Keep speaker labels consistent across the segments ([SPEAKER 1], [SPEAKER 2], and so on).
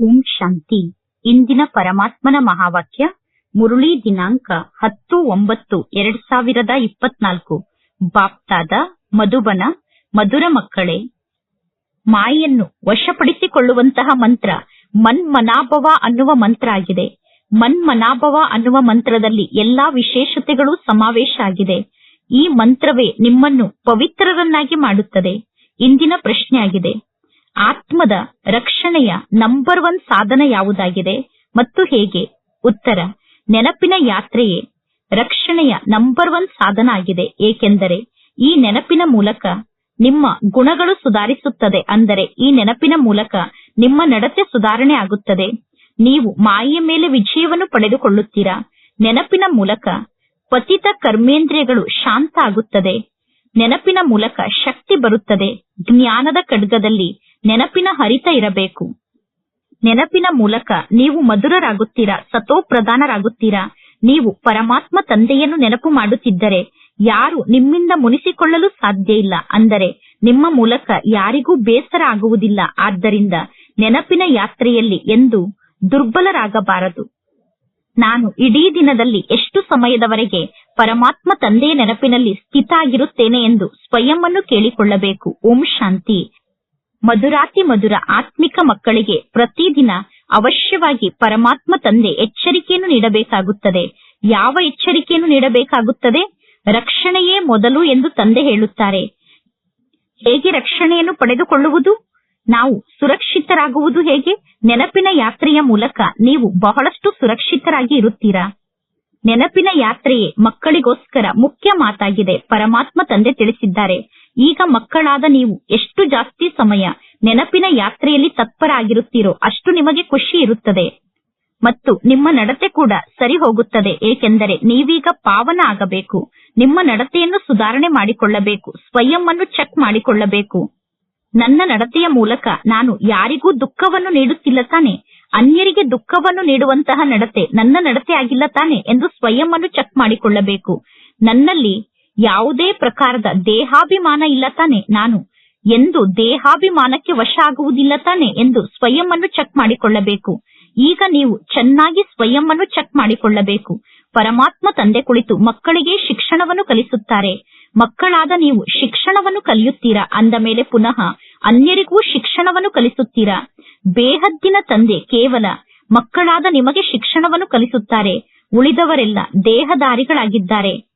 [SPEAKER 1] ಓಂ ಶಾಂತಿ. ಇಂದಿನ ಪರಮಾತ್ಮನ ಮಹಾವಾಕ್ಯ, ಮುರುಳಿ ದಿನಾಂಕ ಹತ್ತು ಒಂಬತ್ತು ಎರಡ್ ಸಾವಿರದ ಇಪ್ಪತ್ನಾಲ್ಕು. ಬಾಪ್ತಾದ, ಮಧುಬನ, ಮಧುರ ಮಕ್ಕಳೇ ಮಾಯನ್ನು ವಶಪಡಿಸಿಕೊಳ್ಳುವಂತಹ ಮಂತ್ರ, ಮನ್ಮನಾಭವ ಅನ್ನುವ ಮಂತ್ರ ಆಗಿದೆ. ಮನ್ಮನಾಭವ ಅನ್ನುವ ಮಂತ್ರದಲ್ಲಿ ಎಲ್ಲಾ ವಿಶೇಷತೆಗಳು ಸಮಾವೇಶ ಆಗಿದೆ. ಈ ಮಂತ್ರವೇ ನಿಮ್ಮನ್ನು ಪವಿತ್ರರನ್ನಾಗಿ ಮಾಡುತ್ತದೆ. ಇಂದಿನ ಪ್ರಶ್ನೆ ಆಗಿದೆ. ಆತ್ಮದ ರಕ್ಷಣೆಯ ನಂಬರ್ ಒನ್ ಸಾಧನ ಯಾವುದಾಗಿದೆ ಮತ್ತು ಹೇಗೆ? ಉತ್ತರ, ನೆನಪಿನ ಯಾತ್ರೆಯೇ ರಕ್ಷಣೆಯ ನಂಬರ್ ಒನ್ ಸಾಧನ ಆಗಿದೆ. ಏಕೆಂದರೆ ಈ ನೆನಪಿನ ಮೂಲಕ ನಿಮ್ಮ ಗುಣಗಳು ಸುಧಾರಿಸುತ್ತದೆ. ಅಂದರೆ ಈ ನೆನಪಿನ ಮೂಲಕ ನಿಮ್ಮ ನಡತೆ ಸುಧಾರಣೆ ಆಗುತ್ತದೆ. ನೀವು ಮಾಯೆಯ ಮೇಲೆ ವಿಜಯವನ್ನು ಪಡೆದುಕೊಳ್ಳುತ್ತೀರಾ? ನೆನಪಿನ ಮೂಲಕ ಪತಿತ ಕರ್ಮೇಂದ್ರಿಯಗಳು ಶಾಂತ ಆಗುತ್ತದೆ. ನೆನಪಿನ ಮೂಲಕ ಶಕ್ತಿ ಬರುತ್ತದೆ. ಜ್ಞಾನದ ಖಡ್ಗದಲ್ಲಿ ನೆನಪಿನ ಹರಿತ ಇರಬೇಕು. ನೆನಪಿನ ಮೂಲಕ ನೀವು ಮಧುರರಾಗುತ್ತೀರಾ ಸತೋಪ್ರಧಾನರಾಗುತ್ತೀರಾ ನೀವು ಪರಮಾತ್ಮ ತಂದೆಯನ್ನು ನೆನಪು ಮಾಡುತ್ತಿದ್ದರೆ ಯಾರು ನಿಮ್ಮಿಂದ ಮುನಿಸಿಕೊಳ್ಳಲು ಸಾಧ್ಯ ಇಲ್ಲ ಅಂದರೆ ನಿಮ್ಮ ಮೂಲಕ ಯಾರಿಗೂ ಬೇಸರ ಆಗುವುದಿಲ್ಲ. ಆದ್ದರಿಂದ ನೆನಪಿನ ಯಾತ್ರೆಯಲ್ಲಿ ಎಂದು ದುರ್ಬಲರಾಗಬಾರದು. ನಾನು ಇಡೀ ದಿನದಲ್ಲಿ ಎಷ್ಟು ಸಮಯದವರೆಗೆ ಪರಮಾತ್ಮ ತಂದೆಯ ನೆನಪಿನಲ್ಲಿ ಸ್ಥಿತ ಆಗಿರುತ್ತೇನೆ ಎಂದು ಸ್ವಯಂ ಕೇಳಿಕೊಳ್ಳಬೇಕು. ಓಂ ಶಾಂತಿ. ಮಧುರಾತಿ ಮಧುರ ಆತ್ಮಿಕ ಮಕ್ಕಳಿಗೆ ಪ್ರತಿದಿನ ಅವಶ್ಯವಾಗಿ ಪರಮಾತ್ಮ ತಂದೆ ಎಚ್ಚರಿಕೆಯನ್ನು ನೀಡಬೇಕಾಗುತ್ತದೆ. ಯಾವ ಎಚ್ಚರಿಕೆಯನ್ನು ನೀಡಬೇಕಾಗುತ್ತದೆ? ರಕ್ಷಣೆಯೇ ಮೊದಲು ಎಂದು ತಂದೆ ಹೇಳುತ್ತಾರೆ. ಹೇಗೆ ರಕ್ಷಣೆಯನ್ನು ಪಡೆದುಕೊಳ್ಳುವುದು? ನಾವು ಸುರಕ್ಷಿತರಾಗುವುದು ಹೇಗೆ? ನೆನಪಿನ ಯಾತ್ರೆಯ ಮೂಲಕ ನೀವು ಬಹಳಷ್ಟು ಸುರಕ್ಷಿತರಾಗಿ ಇರುತ್ತೀರಾ? ನೆನಪಿನ ಯಾತ್ರೆಯೇ ಮಕ್ಕಳಿಗೋಸ್ಕರ ಮುಖ್ಯ ಮಾತಾಗಿದೆ, ಪರಮಾತ್ಮ ತಂದೆ ತಿಳಿಸಿದ್ದಾರೆ. ಈಗ ಮಕ್ಕಳಾದ ನೀವು ಎಷ್ಟು ಜಾಸ್ತಿ ಸಮಯ ನೆನಪಿನ ಯಾತ್ರೆಯಲ್ಲಿ ತತ್ಪರಾಗಿರುತ್ತೀರೋ ಅಷ್ಟು ನಿಮಗೆ ಖುಷಿ ಇರುತ್ತದೆ. ಮತ್ತು ನಿಮ್ಮ ನಡತೆ ಕೂಡ ಸರಿ ಹೋಗುತ್ತದೆ, ಏಕೆಂದರೆ ನೀವೀಗ ಪಾವನ ಆಗಬೇಕು. ನಿಮ್ಮ ನಡತೆಯನ್ನು ಸುಧಾರಣೆ ಮಾಡಿಕೊಳ್ಳಬೇಕು, ಸ್ವಯಂ ಅನ್ನು ಚೆಕ್ ಮಾಡಿಕೊಳ್ಳಬೇಕು. ನನ್ನ ನಡತೆಯ ಮೂಲಕ ನಾನು ಯಾರಿಗೂ ದುಃಖವನ್ನು ನೀಡುತ್ತಿಲ್ಲ ತಾನೆ. ಅನ್ಯರಿಗೆ ದುಃಖವನ್ನು ನೀಡುವಂತಹ ನಡತೆ ನನ್ನ ನಡತೆ ಆಗಿಲ್ಲ ತಾನೆ ಎಂದು ಸ್ವಯಂ ಅನ್ನು ಚೆಕ್ ಮಾಡಿಕೊಳ್ಳಬೇಕು. ನನ್ನಲ್ಲಿ ಯಾವುದೇ ಪ್ರಕಾರದ ದೇಹಾಭಿಮಾನ ಇಲ್ಲ ತಾನೆ ನಾನು. ಎಂದು ದೇಹಾಭಿಮಾನಕ್ಕೆ ವಶ ಆಗುವುದಿಲ್ಲ ತಾನೆ ಎಂದು ಸ್ವಯಂ ಚೆಕ್ ಮಾಡಿಕೊಳ್ಳಬೇಕು. ಈಗ ನೀವು ಚೆನ್ನಾಗಿ ಸ್ವಯಂ ಚೆಕ್ ಮಾಡಿಕೊಳ್ಳಬೇಕು. ಪರಮಾತ್ಮ ತಂದೆ ಕುಳಿತು ಮಕ್ಕಳಿಗೆ ಶಿಕ್ಷಣವನ್ನು ಕಲಿಸುತ್ತಾರೆ. ಮಕ್ಕಳಾದ ನೀವು ಶಿಕ್ಷಣವನ್ನು ಕಲಿಯುತ್ತೀರಾ? ಅಂದ ಮೇಲೆ ಪುನಃ, ಅನ್ಯರಿಗೂ ಶಿಕ್ಷಣವನ್ನು ಕಲಿಸುತ್ತೀರಾ? ಬೇಹದ್ದಿನ ತಂದೆ, ಕೇವಲ ಮಕ್ಕಳಾದ ನಿಮಗೆ ಶಿಕ್ಷಣವನ್ನು ಕಲಿಸುತ್ತಾರೆ. ಉಳಿದವರೆಲ್ಲ ದೇಹದಾರಿಗಳಾಗಿದ್ದಾರೆ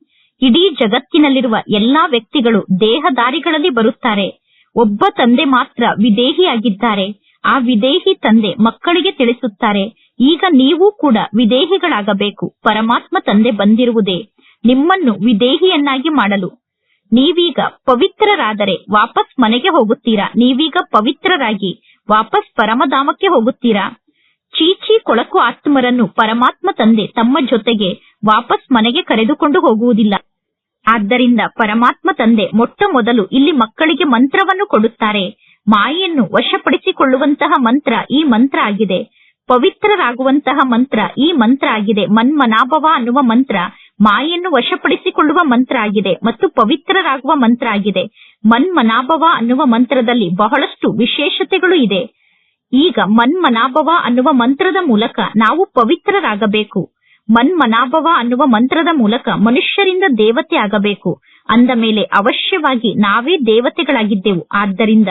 [SPEAKER 1] ಇಡೀ ಜಗತ್ತಿನಲ್ಲಿರುವ ಎಲ್ಲಾ ವ್ಯಕ್ತಿಗಳು ದೇಹದಾರಿಗಳಲ್ಲಿ ಬರುತ್ತಾರೆ. ಒಬ್ಬ ತಂದೆ ಮಾತ್ರ ವಿದೇಹಿಯಾಗಿದ್ದಾರೆ. ಆ ವಿದೇಹಿ ತಂದೆ ಮಕ್ಕಳಿಗೆ ತಿಳಿಸುತ್ತಾರೆ, ಈಗ ನೀವು ಕೂಡ ವಿದೇಹಿಗಳಾಗಬೇಕು, ಪರಮಾತ್ಮ ತಂದೆ ಬಂದಿರುವುದೇ, ನಿಮ್ಮನ್ನು ವಿದೇಹಿಯನ್ನಾಗಿ ಮಾಡಲು. ನೀವೀಗ ಪವಿತ್ರರಾದರೆ ವಾಪಸ್ ಮನೆಗೆ ಹೋಗುತ್ತೀರಾ? ನೀವೀಗ ಪವಿತ್ರರಾಗಿ ವಾಪಸ್ ಪರಮಧಾಮಕ್ಕೆ ಹೋಗುತ್ತೀರಾ? ಚೀಚಿ ಕೊಳಕು ಆತ್ಮರನ್ನು ಪರಮಾತ್ಮ ತಂದೆ ತಮ್ಮ ಜೊತೆಗೆ ವಾಪಸ್ ಮನೆಗೆ ಕರೆದುಕೊಂಡು ಹೋಗುವುದಿಲ್ಲ. ಆದ್ದರಿಂದ ಪರಮಾತ್ಮ ತಂದೆ ಮೊಟ್ಟ ಮೊದಲು ಇಲ್ಲಿ ಮಕ್ಕಳಿಗೆ ಮಂತ್ರವನ್ನು ಕೊಡುತ್ತಾರೆ. ಮಾಯೆಯನ್ನು ವಶಪಡಿಸಿಕೊಳ್ಳುವಂತಹ ಮಂತ್ರ ಈ ಮಂತ್ರ ಆಗಿದೆ. ಪವಿತ್ರರಾಗುವಂತಹ ಮಂತ್ರ ಈ ಮಂತ್ರ ಆಗಿದೆ. ಮನ್ಮನಾಭವ ಅನ್ನುವ ಮಂತ್ರ ಮಾಯನ್ನು ವಶಪಡಿಸಿಕೊಳ್ಳುವ ಮಂತ್ರ ಆಗಿದೆ ಮತ್ತು ಪವಿತ್ರರಾಗುವ ಮಂತ್ರ ಆಗಿದೆ. ಮನ್ಮನಾಭವ ಅನ್ನುವ ಮಂತ್ರದಲ್ಲಿ ಬಹಳಷ್ಟು ವಿಶೇಷತೆಗಳು ಇದೆ. ಈಗ ಮನ್ಮನಾಭವ ಅನ್ನುವ ಮಂತ್ರದ ಮೂಲಕ ನಾವು ಪವಿತ್ರರಾಗಬೇಕು. ಮನ್ಮನಾಭವ ಅನ್ನುವ ಮಂತ್ರದ ಮೂಲಕ ಮನುಷ್ಯರಿಂದ ದೇವತೆ ಆಗಬೇಕು. ಅಂದ ಮೇಲೆ ಅವಶ್ಯವಾಗಿ ನಾವೇ ದೇವತೆಗಳಾಗಿದ್ದೆವು. ಆದ್ದರಿಂದ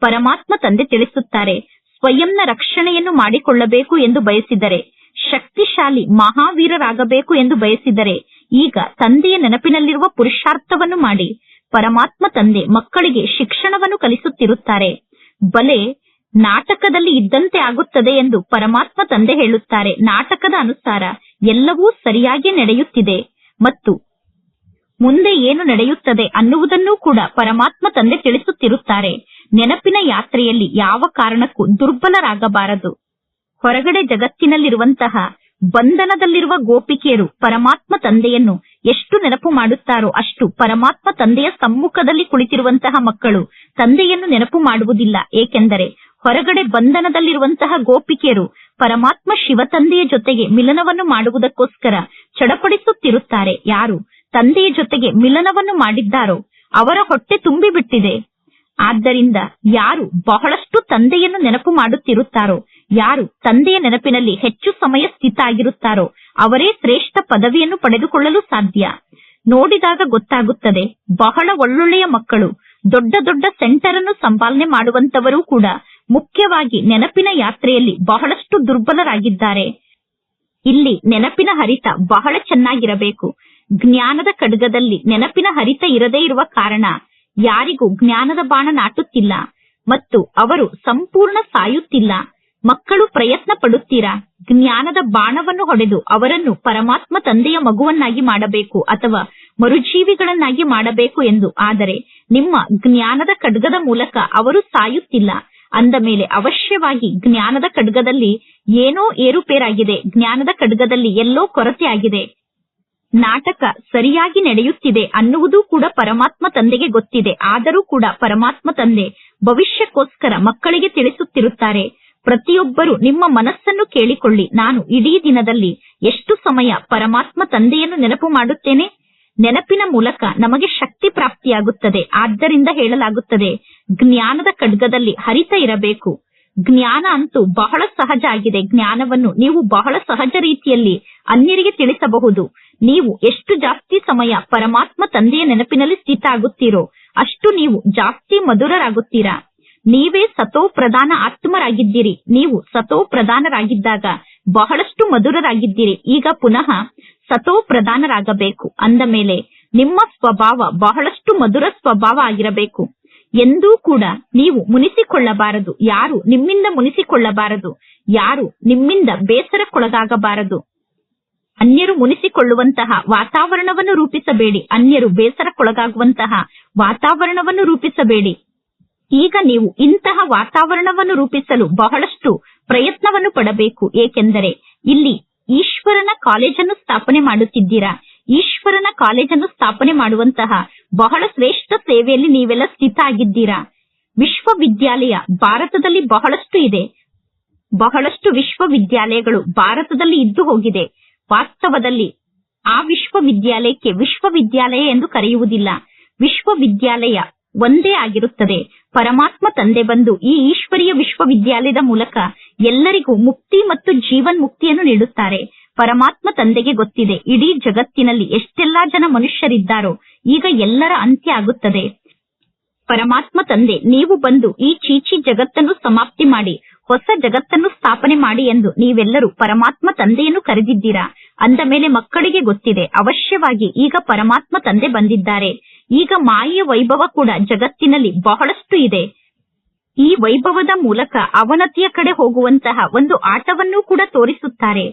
[SPEAKER 1] ಪರಮಾತ್ಮ ತಂದೆ ತಿಳಿಸುತ್ತಾರೆ, ಸ್ವಯಂನ ರಕ್ಷಣೆಯನ್ನು ಮಾಡಿಕೊಳ್ಳಬೇಕು ಎಂದು ಬಯಸಿದರೆ, ಶಕ್ತಿಶಾಲಿ ಮಹಾವೀರರಾಗಬೇಕು ಎಂದು ಬಯಸಿದರೆ, ಈಗ ತಂದೆಯ ನೆನಪಿನಲ್ಲಿರುವ ಪುರುಷಾರ್ಥವನ್ನು ಮಾಡಿ, ಪರಮಾತ್ಮ ತಂದೆ ಮಕ್ಕಳಿಗೆ ಶಿಕ್ಷಣವನ್ನು ಕಲಿಸುತ್ತಿರುತ್ತಾರೆ. ಬಲೆ ನಾಟಕದಲ್ಲಿ ಇದ್ದಂತೆ ಆಗುತ್ತದೆ ಎಂದು ಪರಮಾತ್ಮ ತಂದೆ ಹೇಳುತ್ತಾರೆ. ನಾಟಕದ ಅನುಸಾರ ಎಲ್ಲವೂ ಸರಿಯಾಗಿ ನಡೆಯುತ್ತಿದೆ ಮತ್ತು ಮುಂದೆ ಏನು ನಡೆಯುತ್ತದೆ ಅನ್ನುವುದನ್ನೂ ಕೂಡ ಪರಮಾತ್ಮ ತಂದೆ ತಿಳಿಸುತ್ತಿರುತ್ತಾರೆ. ನೆನಪಿನ ಯಾತ್ರೆಯಲ್ಲಿ ಯಾವ ಕಾರಣಕ್ಕೂ ದುರ್ಬಲರಾಗಬಾರದು. ಹೊರಗಡೆ ಜಗತ್ತಿನಲ್ಲಿರುವಂತಹ ಬಂಧನದಲ್ಲಿರುವ ಗೋಪಿಕೆಯರು ಪರಮಾತ್ಮ ತಂದೆಯನ್ನು ಎಷ್ಟು ನೆನಪು ಮಾಡುತ್ತಾರೋ ಅಷ್ಟು ಪರಮಾತ್ಮ ತಂದೆಯ ಸಮ್ಮುಖದಲ್ಲಿ ಕುಳಿತಿರುವಂತಹ ಮಕ್ಕಳು ತಂದೆಯನ್ನು ನೆನಪು ಮಾಡುವುದಿಲ್ಲ. ಏಕೆಂದರೆ ಹೊರಗಡೆ ಬಂಧನದಲ್ಲಿರುವಂತಹ ಗೋಪಿಕೆಯರು ಪರಮಾತ್ಮ ಶಿವತಂದೆಯ ಜೊತೆಗೆ ಮಿಲನವನ್ನು ಮಾಡುವುದಕ್ಕೋಸ್ಕರ ಚಡಪಡಿಸುತ್ತಿರುತ್ತಾರೆ. ಯಾರು ತಂದೆಯ ಜೊತೆಗೆ ಮಿಲನವನ್ನು ಮಾಡಿದ್ದಾರೋ ಅವರ ಹೊಟ್ಟೆ ತುಂಬಿಬಿಟ್ಟಿದೆ. ಆದ್ದರಿಂದ ಯಾರು ಬಹಳಷ್ಟು ತಂದೆಯನ್ನು ನೆನಪು ಮಾಡುತ್ತಿರುತ್ತಾರೋ, ಯಾರು ತಂದೆಯ ನೆನಪಿನಲ್ಲಿ ಹೆಚ್ಚು ಸಮಯ ಸ್ಥಿತ ಆಗಿರುತ್ತಾರೋ ಅವರೇ ಶ್ರೇಷ್ಠ ಪದವಿಯನ್ನು ಪಡೆದುಕೊಳ್ಳಲು ಸಾಧ್ಯ. ನೋಡಿದಾಗ ಗೊತ್ತಾಗುತ್ತದೆ, ಬಹಳ ಒಳ್ಳೊಳ್ಳೆಯ ಮಕ್ಕಳು, ದೊಡ್ಡ ದೊಡ್ಡ ಸೆಂಟರ್ ಅನ್ನು ಸಂಪಾಲನೆ ಮಾಡುವಂತವರು ಕೂಡ ಮುಖ್ಯವಾಗಿ ನೆನಪಿನ ಯಾತ್ರೆಯಲ್ಲಿ ಬಹಳಷ್ಟು ದುರ್ಬಲರಾಗಿದ್ದಾರೆ. ಇಲ್ಲಿ ನೆನಪಿನ ಹರಿತ ಬಹಳ ಚೆನ್ನಾಗಿರಬೇಕು. ಜ್ಞಾನದ ಖಡ್ಗದಲ್ಲಿ ನೆನಪಿನ ಹರಿತ ಇರದೇ ಇರುವ ಕಾರಣ ಯಾರಿಗೂ ಜ್ಞಾನದ ಬಾಣ ನಾಟುತ್ತಿಲ್ಲ ಮತ್ತು ಅವರು ಸಂಪೂರ್ಣ ಸಾಯುತ್ತಿಲ್ಲ. ಮಕ್ಕಳು ಪ್ರಯತ್ನ ಪಡುತ್ತೀರಾ? ಜ್ಞಾನದ ಬಾಣವನ್ನು ಹೊಡೆದು ಅವರನ್ನು ಪರಮಾತ್ಮ ತಂದೆಯ ಮಗುವನ್ನಾಗಿ ಮಾಡಬೇಕು ಅಥವಾ ಮರುಜೀವಿಗಳನ್ನಾಗಿ ಮಾಡಬೇಕು ಎಂದು ಆದರೆ ನಿಮ್ಮ ಜ್ಞಾನದ ಖಡ್ಗದ ಮೂಲಕ ಅವರು ಸಾಯುತ್ತಿಲ್ಲ. ಅಂದ ಮೇಲೆ ಅವಶ್ಯವಾಗಿ ಜ್ಞಾನದ ಖಡ್ಗದಲ್ಲಿ ಏನೋ ಏರುಪೇರಾಗಿದೆ. ಜ್ಞಾನದ ಖಡ್ಗದಲ್ಲಿ ಎಲ್ಲೋ ಕೊರತೆ ಆಗಿದೆ ನಾಟಕ ಸರಿಯಾಗಿ ನಡೆಯುತ್ತಿದೆ ಅನ್ನುವುದು ಕೂಡ ಪರಮಾತ್ಮ ತಂದೆಗೆ ಗೊತ್ತಿದೆ. ಆದರೂ ಕೂಡ ಪರಮಾತ್ಮ ತಂದೆ ಭವಿಷ್ಯಕ್ಕೋಸ್ಕರ ಮಕ್ಕಳಿಗೆ ತಿಳಿಸುತ್ತಿರುತ್ತಾರೆ. ಪ್ರತಿಯೊಬ್ಬರು ನಿಮ್ಮ ಮನಸ್ಸನ್ನು ಕೇಳಿಕೊಳ್ಳಿ. ನಾನು ಇಡೀ ದಿನದಲ್ಲಿ ಎಷ್ಟು ಸಮಯ ಪರಮಾತ್ಮ ತಂದೆಯನ್ನು ನೆನಪು ಮಾಡುತ್ತೇನೆ? ನೆನಪಿನ ಮೂಲಕ ನಮಗೆ ಶಕ್ತಿ ಪ್ರಾಪ್ತಿಯಾಗುತ್ತದೆ. ಆದ್ದರಿಂದ ಹೇಳಲಾಗುತ್ತದೆ, ಜ್ಞಾನದ ಖಡ್ಗದಲ್ಲಿ ಹರಿತ ಇರಬೇಕು. ಜ್ಞಾನ ಅಂತೂ ಬಹಳ ಸಹಜ ಆಗಿದೆ. ಜ್ಞಾನವನ್ನು ನೀವು ಬಹಳ ಸಹಜ ರೀತಿಯಲ್ಲಿ ಅನ್ಯರಿಗೆ ತಿಳಿಸಬಹುದು. ನೀವು ಎಷ್ಟು ಜಾಸ್ತಿ ಸಮಯ ಪರಮಾತ್ಮ ತಂದೆಯ ನೆನಪಿನಲ್ಲಿ ಸ್ಥಿತ ಆಗುತ್ತೀರೋ ಅಷ್ಟು ನೀವು ಜಾಸ್ತಿ ಮಧುರರಾಗುತ್ತೀರಾ. ನೀವೇ ಸತೋ ಪ್ರಧಾನ ಆತ್ಮರಾಗಿದ್ದೀರಿ. ನೀವು ಸತೋ ಪ್ರಧಾನರಾಗಿದ್ದಾಗ ಬಹಳಷ್ಟು ಮಧುರರಾಗಿದ್ದೀರಿ. ಈಗ ಪುನಃ ಸತೋ ಪ್ರಧಾನರಾಗಬೇಕು. ಅಂದ ಮೇಲೆ, ನಿಮ್ಮ ಸ್ವಭಾವ ಬಹಳಷ್ಟು ಮಧುರ ಸ್ವಭಾವ ಆಗಿರಬೇಕು. ಎಂದೂ ಕೂಡ ನೀವು ಮುನಿಸಿಕೊಳ್ಳಬಾರದು. ಯಾರು ನಿಮ್ಮಿಂದ ಮುನಿಸಿಕೊಳ್ಳಬಾರದು? ಯಾರು ನಿಮ್ಮಿಂದ ಬೇಸರಕ್ಕೊಳಗಾಗಬಾರದು? ಅನ್ಯರು ಮುನಿಸಿಕೊಳ್ಳುವಂತಹ ವಾತಾವರಣವನ್ನು ರೂಪಿಸಬೇಡಿ. ಅನ್ಯರು ಬೇಸರಕ್ಕೊಳಗಾಗುವಂತಹ ವಾತಾವರಣವನ್ನು ರೂಪಿಸಬೇಡಿ. ಈಗ ನೀವು ಇಂತಹ ವಾತಾವರಣವನ್ನು ರೂಪಿಸಲು ಬಹಳಷ್ಟು ಪ್ರಯತ್ನವನ್ನು ಪಡಬೇಕು. ಏಕೆಂದರೆ ಇಲ್ಲಿ ಈಶ್ವರನ ಕಾಲೇಜನ್ನು ಸ್ಥಾಪನೆ ಮಾಡುತ್ತಿದ್ದೀರಾ? ಈಶ್ವರನ ಕಾಲೇಜನ್ನು ಸ್ಥಾಪನೆ ಮಾಡುವಂತಹ ಬಹಳ ಶ್ರೇಷ್ಠ ಸೇವೆಯಲ್ಲಿ ನೀವೆಲ್ಲ ಸ್ಥಿತ ಆಗಿದ್ದೀರಾ ವಿಶ್ವವಿದ್ಯಾಲಯ ಭಾರತದಲ್ಲಿ ಬಹಳಷ್ಟು ಇದೆ. ಬಹಳಷ್ಟು ವಿಶ್ವವಿದ್ಯಾಲಯಗಳು ಭಾರತದಲ್ಲಿ ಇದ್ದು ಹೋಗಿದೆ. ವಾಸ್ತವದಲ್ಲಿ ಆ ವಿಶ್ವವಿದ್ಯಾಲಯಕ್ಕೆ ವಿಶ್ವವಿದ್ಯಾಲಯ ಎಂದು ಕರೆಯುವುದಿಲ್ಲ. ವಿಶ್ವವಿದ್ಯಾಲಯ ಒಂದೇ ಆಗಿರುತ್ತದೆ. ಪರಮಾತ್ಮ ತಂದೆ ಬಂದು ಈ ಈಶ್ವರೀಯ ವಿಶ್ವವಿದ್ಯಾಲಯದ ಮೂಲಕ ಎಲ್ಲರಿಗೂ ಮುಕ್ತಿ ಮತ್ತು ಜೀವನ್ ಮುಕ್ತಿಯನ್ನು ನೀಡುತ್ತಾರೆ. ಪರಮಾತ್ಮ ತಂದೆಗೆ ಗೊತ್ತಿದೆ, ಇಡೀ ಜಗತ್ತಿನಲ್ಲಿ ಎಷ್ಟೆಲ್ಲಾ ಜನ ಮನುಷ್ಯರಿದ್ದಾರೋ, ಈಗ ಎಲ್ಲರ ಅಂತ್ಯ ಆಗುತ್ತದೆ. ಪರಮಾತ್ಮ ತಂದೆ, ನೀವು ಬಂದು ಈ ಚೀಚಿ ಜಗತ್ತನ್ನು ಸಮಾಪ್ತಿ ಮಾಡಿ, ಹೊಸ ಜಗತ್ತನ್ನು ಸ್ಥಾಪನೆ ಮಾಡಿ ಎಂದು ನೀವೆಲ್ಲರೂ ಪರಮಾತ್ಮ ತಂದೆಯನ್ನು ಕರೆದಿದ್ದೀರಾ? ಅಂದ ಮೇಲೆ ಮಕ್ಕಳಿಗೆ ಗೊತ್ತಿದೆ, ಅವಶ್ಯವಾಗಿ ಈಗ ಪರಮಾತ್ಮ ತಂದೆ ಬಂದಿದ್ದಾರೆ. ಈಗ ಮಾಯೆಯ ವೈಭವ ಕೂಡ ಜಗತ್ತಿನಲ್ಲಿ ಬಹಳಷ್ಟು ಇದೆ. ಈ ವೈಭವದ ಮೂಲಕ ಅವನತಿಯ ಕಡೆ ಹೋಗುವಂತಹ ಒಂದು ಆಟವನ್ನು ಕೂಡ ತೋರಿಸುತ್ತಾರೆ.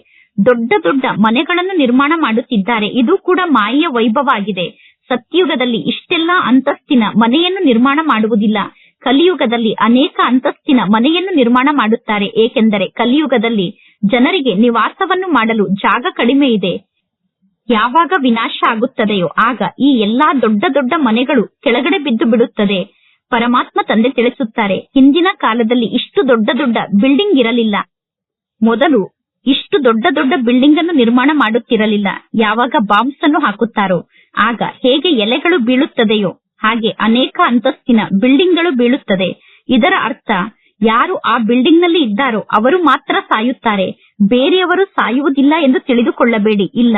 [SPEAKER 1] ದೊಡ್ಡ ದೊಡ್ಡ ಮನೆಗಳನ್ನು ನಿರ್ಮಾಣ ಮಾಡುತ್ತಿದ್ದಾರೆ. ಇದು ಕೂಡ ಮಾಯೆಯ ವೈಭವ ಆಗಿದೆ. ಸತ್ಯುಗದಲ್ಲಿ ಇಷ್ಟೆಲ್ಲಾ ಅಂತಸ್ತಿನ ಮನೆಯನ್ನು ನಿರ್ಮಾಣ ಮಾಡುವುದಿಲ್ಲ. ಕಲಿಯುಗದಲ್ಲಿ ಅನೇಕ ಅಂತಸ್ತಿನ ಮನೆಯನ್ನು ನಿರ್ಮಾಣ ಮಾಡುತ್ತಾರೆ. ಏಕೆಂದರೆ ಕಲಿಯುಗದಲ್ಲಿ ಜನರಿಗೆ ನಿವಾಸವನ್ನು ಮಾಡಲು ಜಾಗ ಕಡಿಮೆ ಇದೆ. ಯಾವಾಗ ವಿನಾಶ ಆಗುತ್ತದೆಯೋ ಆಗ ಈ ಎಲ್ಲಾ ದೊಡ್ಡ ದೊಡ್ಡ ಮನೆಗಳು ಕೆಳಗಡೆ ಬಿದ್ದು ಬಿಡುತ್ತದೆ. ಪರಮಾತ್ಮ ತಂದೆ ತಿಳಿಸುತ್ತಾರೆ, ಹಿಂದಿನ ಕಾಲದಲ್ಲಿ ಇಷ್ಟು ದೊಡ್ಡ ದೊಡ್ಡ ಬಿಲ್ಡಿಂಗ್ ಇರಲಿಲ್ಲ. ಮೊದಲು ಇಷ್ಟು ದೊಡ್ಡ ದೊಡ್ಡ ಬಿಲ್ಡಿಂಗ್ ಅನ್ನು ನಿರ್ಮಾಣ ಮಾಡುತ್ತಿರಲಿಲ್ಲ. ಯಾವಾಗ ಬಾಂಬ್ಸ್ ಅನ್ನು ಹಾಕುತ್ತಾರೋ, ಆಗ ಹೇಗೆ ಎಲೆಗಳು ಬೀಳುತ್ತದೆಯೋ, ಹಾಗೆ ಅನೇಕ ಅಂತಸ್ತಿನ ಬಿಲ್ಡಿಂಗ್ಗಳು ಬೀಳುತ್ತದೆ. ಇದರ ಅರ್ಥ, ಯಾರು ಆ ಬಿಲ್ಡಿಂಗ್ನಲ್ಲಿ ಇದ್ದಾರೋ ಅವರು ಮಾತ್ರ ಸಾಯುತ್ತಾರೆ, ಬೇರೆಯವರು ಸಾಯುವುದಿಲ್ಲ ಎಂದು ತಿಳಿದುಕೊಳ್ಳಬೇಡಿ. ಇಲ್ಲ.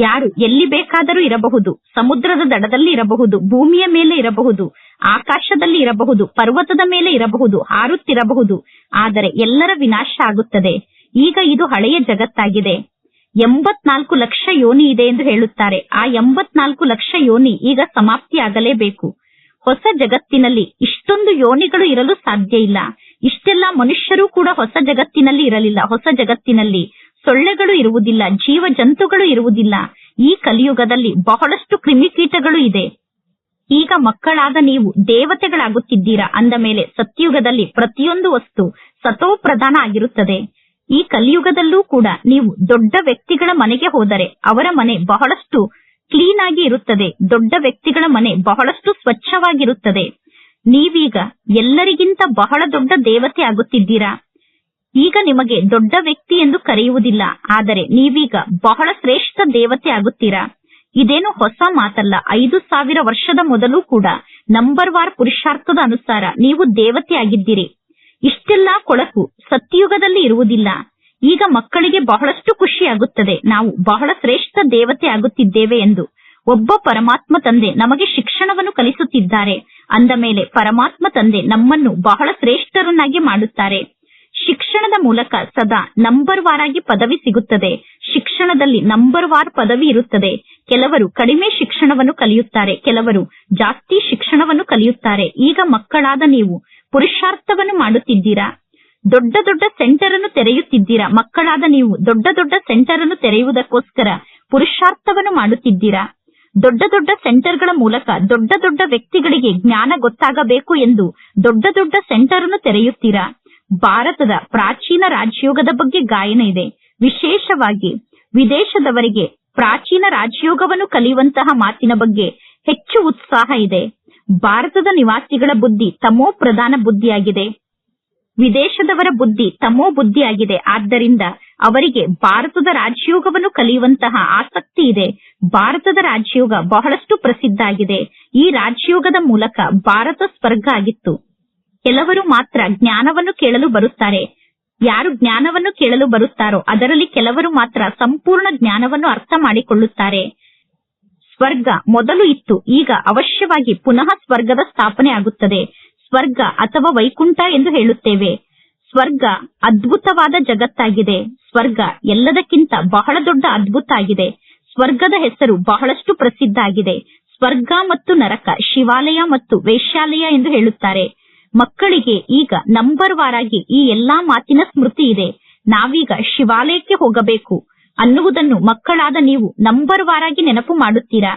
[SPEAKER 1] ಯಾರು ಎಲ್ಲಿ ಬೇಕಾದರೂ ಇರಬಹುದು, ಸಮುದ್ರದ ದಡದಲ್ಲಿ ಇರಬಹುದು, ಭೂಮಿಯ ಮೇಲೆ ಇರಬಹುದು, ಆಕಾಶದಲ್ಲಿ ಇರಬಹುದು, ಪರ್ವತದ ಮೇಲೆ ಇರಬಹುದು, ಹಾರುತ್ತಿರಬಹುದು, ಆದರೆ ಎಲ್ಲರ ವಿನಾಶ ಆಗುತ್ತದೆ. ಈಗ ಇದು ಹಳೆಯ ಜಗತ್ತಾಗಿದೆ. ಎಂಬತ್ನಾಲ್ಕು ಲಕ್ಷ ಯೋನಿ ಇದೆ ಎಂದು ಹೇಳುತ್ತಾರೆ. ಆ ಎಂಬತ್ನಾಲ್ಕು ಲಕ್ಷ ಯೋನಿ ಈಗ ಸಮಾಪ್ತಿಯಾಗಲೇಬೇಕು. ಹೊಸ ಜಗತ್ತಿನಲ್ಲಿ ಇಷ್ಟೊಂದು ಯೋನಿಗಳು ಇರಲು ಸಾಧ್ಯ ಇಲ್ಲ. ಇಷ್ಟೆಲ್ಲ ಮನುಷ್ಯರು ಕೂಡ ಹೊಸ ಜಗತ್ತಿನಲ್ಲಿ ಇರಲಿಲ್ಲ. ಹೊಸ ಜಗತ್ತಿನಲ್ಲಿ ಸೊಳ್ಳೆಗಳು ಇರುವುದಿಲ್ಲ ಜೀವ ಜಂತುಗಳು ಇರುವುದಿಲ್ಲ. ಈ ಕಲಿಯುಗದಲ್ಲಿ ಬಹಳಷ್ಟು ಕ್ರಿಮಿಕೀಟಗಳು ಇದೆ. ಈಗ ಮಕ್ಕಳಾದ ನೀವು ದೇವತೆಗಳಾಗುತ್ತಿದ್ದೀರಾ ಅಂದ ಮೇಲೆ ಸತ್ಯುಗದಲ್ಲಿ ಪ್ರತಿಯೊಂದು ವಸ್ತು ಸತೋ ಪ್ರಧಾನ ಆಗಿರುತ್ತದೆ. ಈ ಕಲಿಯುಗದಲ್ಲೂ ಕೂಡ ನೀವು ದೊಡ್ಡ ವ್ಯಕ್ತಿಗಳ ಮನೆಗೆ ಹೋದರೆ ಅವರ ಮನೆ ಬಹಳಷ್ಟು ಕ್ಲೀನ್ ಆಗಿ ಇರುತ್ತದೆ, ದೊಡ್ಡ ವ್ಯಕ್ತಿಗಳ ಮನೆ ಬಹಳಷ್ಟು ಸ್ವಚ್ಛವಾಗಿರುತ್ತದೆ. ನೀವೀಗ ಎಲ್ಲರಿಗಿಂತ ಬಹಳ ದೊಡ್ಡ ದೇವತೆ ಆಗುತ್ತಿದ್ದೀರಾ? ಈಗ ನಿಮಗೆ ದೊಡ್ಡ ವ್ಯಕ್ತಿ ಎಂದು ಕರೆಯುವುದಿಲ್ಲ, ಆದರೆ ನೀವೀಗ ಬಹಳ ಶ್ರೇಷ್ಠ ದೇವತೆ ಆಗುತ್ತೀರಾ? ಇದೇನು ಹೊಸ ಮಾತಲ್ಲ, ಐದು ಸಾವಿರ ವರ್ಷದ ಮೊದಲು ಕೂಡ ನಂಬರ್ ವಾರ್ ಪುರುಷಾರ್ಥದ ಅನುಸಾರ ನೀವು ದೇವತೆ ಆಗಿದ್ದೀರಿ. ಇಷ್ಟೆಲ್ಲಾ ಕೊಳಕು ಸತ್ಯಯುಗದಲ್ಲಿ ಇರುವುದಿಲ್ಲ. ಈಗ ಮಕ್ಕಳಿಗೆ ಬಹಳಷ್ಟು ಖುಷಿಯಾಗುತ್ತದೆ ನಾವು ಬಹಳ ಶ್ರೇಷ್ಠ ದೇವತೆ ಆಗುತ್ತಿದ್ದೇವೆ ಎಂದು. ಒಬ್ಬ ಪರಮಾತ್ಮ ತಂದೆ ನಮಗೆ ಶಿಕ್ಷಣವನ್ನು ಕಲಿಸುತ್ತಿದ್ದಾರೆ, ಅಂದ ಮೇಲೆ ಪರಮಾತ್ಮ ತಂದೆ ನಮ್ಮನ್ನು ಬಹಳ ಶ್ರೇಷ್ಠರನ್ನಾಗಿ ಮಾಡುತ್ತಾರೆ. ಶಿಕ್ಷಣದ ಮೂಲಕ ಸದಾ ನಂಬರ್ ವಾರ್ ಆಗಿ ಪದವಿ ಸಿಗುತ್ತದೆ. ಶಿಕ್ಷಣದಲ್ಲಿ ನಂಬರ್ ವಾರ್ ಪದವಿ ಇರುತ್ತದೆ. ಕೆಲವರು ಕಡಿಮೆ ಶಿಕ್ಷಣವನ್ನು ಕಲಿಯುತ್ತಾರೆ. ಕೆಲವರು ಜಾಸ್ತಿ ಶಿಕ್ಷಣವನ್ನು ಕಲಿಯುತ್ತಾರೆ. ಈಗ ಮಕ್ಕಳಾದ ನೀವು ಪುರುಷಾರ್ಥವನ್ನು ಮಾಡುತ್ತಿದ್ದೀರಾ? ದೊಡ್ಡ ದೊಡ್ಡ ಸೆಂಟರ್ ಅನ್ನು ತೆರೆಯುತ್ತಿದ್ದೀರಾ? ಮಕ್ಕಳಾದ ನೀವು ದೊಡ್ಡ ದೊಡ್ಡ ಸೆಂಟರ್ ಅನ್ನು ತೆರೆಯುವುದಕ್ಕೋಸ್ಕರ ಪುರುಷಾರ್ಥವನ್ನು ಮಾಡುತ್ತಿದ್ದೀರಾ? ದೊಡ್ಡ ದೊಡ್ಡ ಸೆಂಟರ್ಗಳ ಮೂಲಕ ದೊಡ್ಡ ದೊಡ್ಡ ವ್ಯಕ್ತಿಗಳಿಗೆ ಜ್ಞಾನ ಗೊತ್ತಾಗಬೇಕು ಎಂದು ದೊಡ್ಡ ದೊಡ್ಡ ಸೆಂಟರ್ ಅನ್ನು ತೆರೆಯುತ್ತೀರಾ? ಭಾರತದ ಪ್ರಾಚೀನ ರಾಜಯೋಗದ ಬಗ್ಗೆ ಗಾಯನ ಇದೆ. ವಿಶೇಷವಾಗಿ ವಿದೇಶದವರಿಗೆ ಪ್ರಾಚೀನ ರಾಜಯೋಗವನ್ನು ಕಲಿಯುವಂತಹ ಮಾತಿನ ಬಗ್ಗೆ ಹೆಚ್ಚು ಉತ್ಸಾಹ ಇದೆ. ಭಾರತದ ನಿವಾಸಿಗಳ ಬುದ್ಧಿ ತಮೋ ಪ್ರಧಾನ ಬುದ್ಧಿಯಾಗಿದೆ. ವಿದೇಶದವರ ಬುದ್ಧಿ ತಮೋ ಬುದ್ಧಿಯಾಗಿದೆ. ಆದ್ದರಿಂದ ಅವರಿಗೆ ಭಾರತದ ರಾಜಯೋಗವನ್ನು ಕಲಿಯುವಂತಹ ಆಸಕ್ತಿ ಇದೆ. ಭಾರತದ ರಾಜಯೋಗ ಬಹಳಷ್ಟು ಪ್ರಸಿದ್ಧ ಆಗಿದೆ. ಈ ರಾಜಯೋಗದ ಮೂಲಕ ಭಾರತ ಸ್ವರ್ಗ ಆಗಿತ್ತು. ಕೆಲವರು ಮಾತ್ರ ಜ್ಞಾನವನ್ನು ಕೇಳಲು ಬರುತ್ತಾರೆ. ಯಾರು ಜ್ಞಾನವನ್ನು ಕೇಳಲು ಬರುತ್ತಾರೋ ಅದರಲ್ಲಿ ಕೆಲವರು ಮಾತ್ರ ಸಂಪೂರ್ಣ ಜ್ಞಾನವನ್ನು ಅರ್ಥ ಮಾಡಿಕೊಳ್ಳುತ್ತಾರೆ. ಸ್ವರ್ಗ ಮೊದಲು ಇತ್ತು, ಈಗ ಅವಶ್ಯವಾಗಿ ಪುನಃ ಸ್ವರ್ಗದ ಸ್ಥಾಪನೆ ಆಗುತ್ತದೆ. ಸ್ವರ್ಗ ಅಥವಾ ವೈಕುಂಠ ಎಂದು ಹೇಳುತ್ತೇವೆ. ಸ್ವರ್ಗ ಅದ್ಭುತವಾದ ಜಗತ್ತಾಗಿದೆ. ಸ್ವರ್ಗ ಎಲ್ಲದಕ್ಕಿಂತ ಬಹಳ ದೊಡ್ಡ ಅದ್ಭುತ ಆಗಿದೆ. ಸ್ವರ್ಗದ ಹೆಸರು ಬಹಳಷ್ಟು ಪ್ರಸಿದ್ಧ ಆಗಿದೆ. ಸ್ವರ್ಗ ಮತ್ತು ನರಕ ಶಿವಾಲಯ ಮತ್ತು ವೇಶ್ಯಾಲಯ ಎಂದು ಹೇಳುತ್ತಾರೆ. ಮಕ್ಕಳಿಗೆ ಈಗ ನಂಬರ್ ವಾರಾಗಿ ಈ ಎಲ್ಲಾ ಮಾತಿನ ಸ್ಮೃತಿ ಇದೆ. ನಾವೀಗ ಶಿವಾಲಯಕ್ಕೆ ಹೋಗಬೇಕು. ಅನ್ನುವುದನ್ನು ಮಕ್ಕಳಾದ ನೀವು ನಂಬರ್ ವಾರಾಗಿ ನೆನಪು ಮಾಡುತ್ತೀರಾ?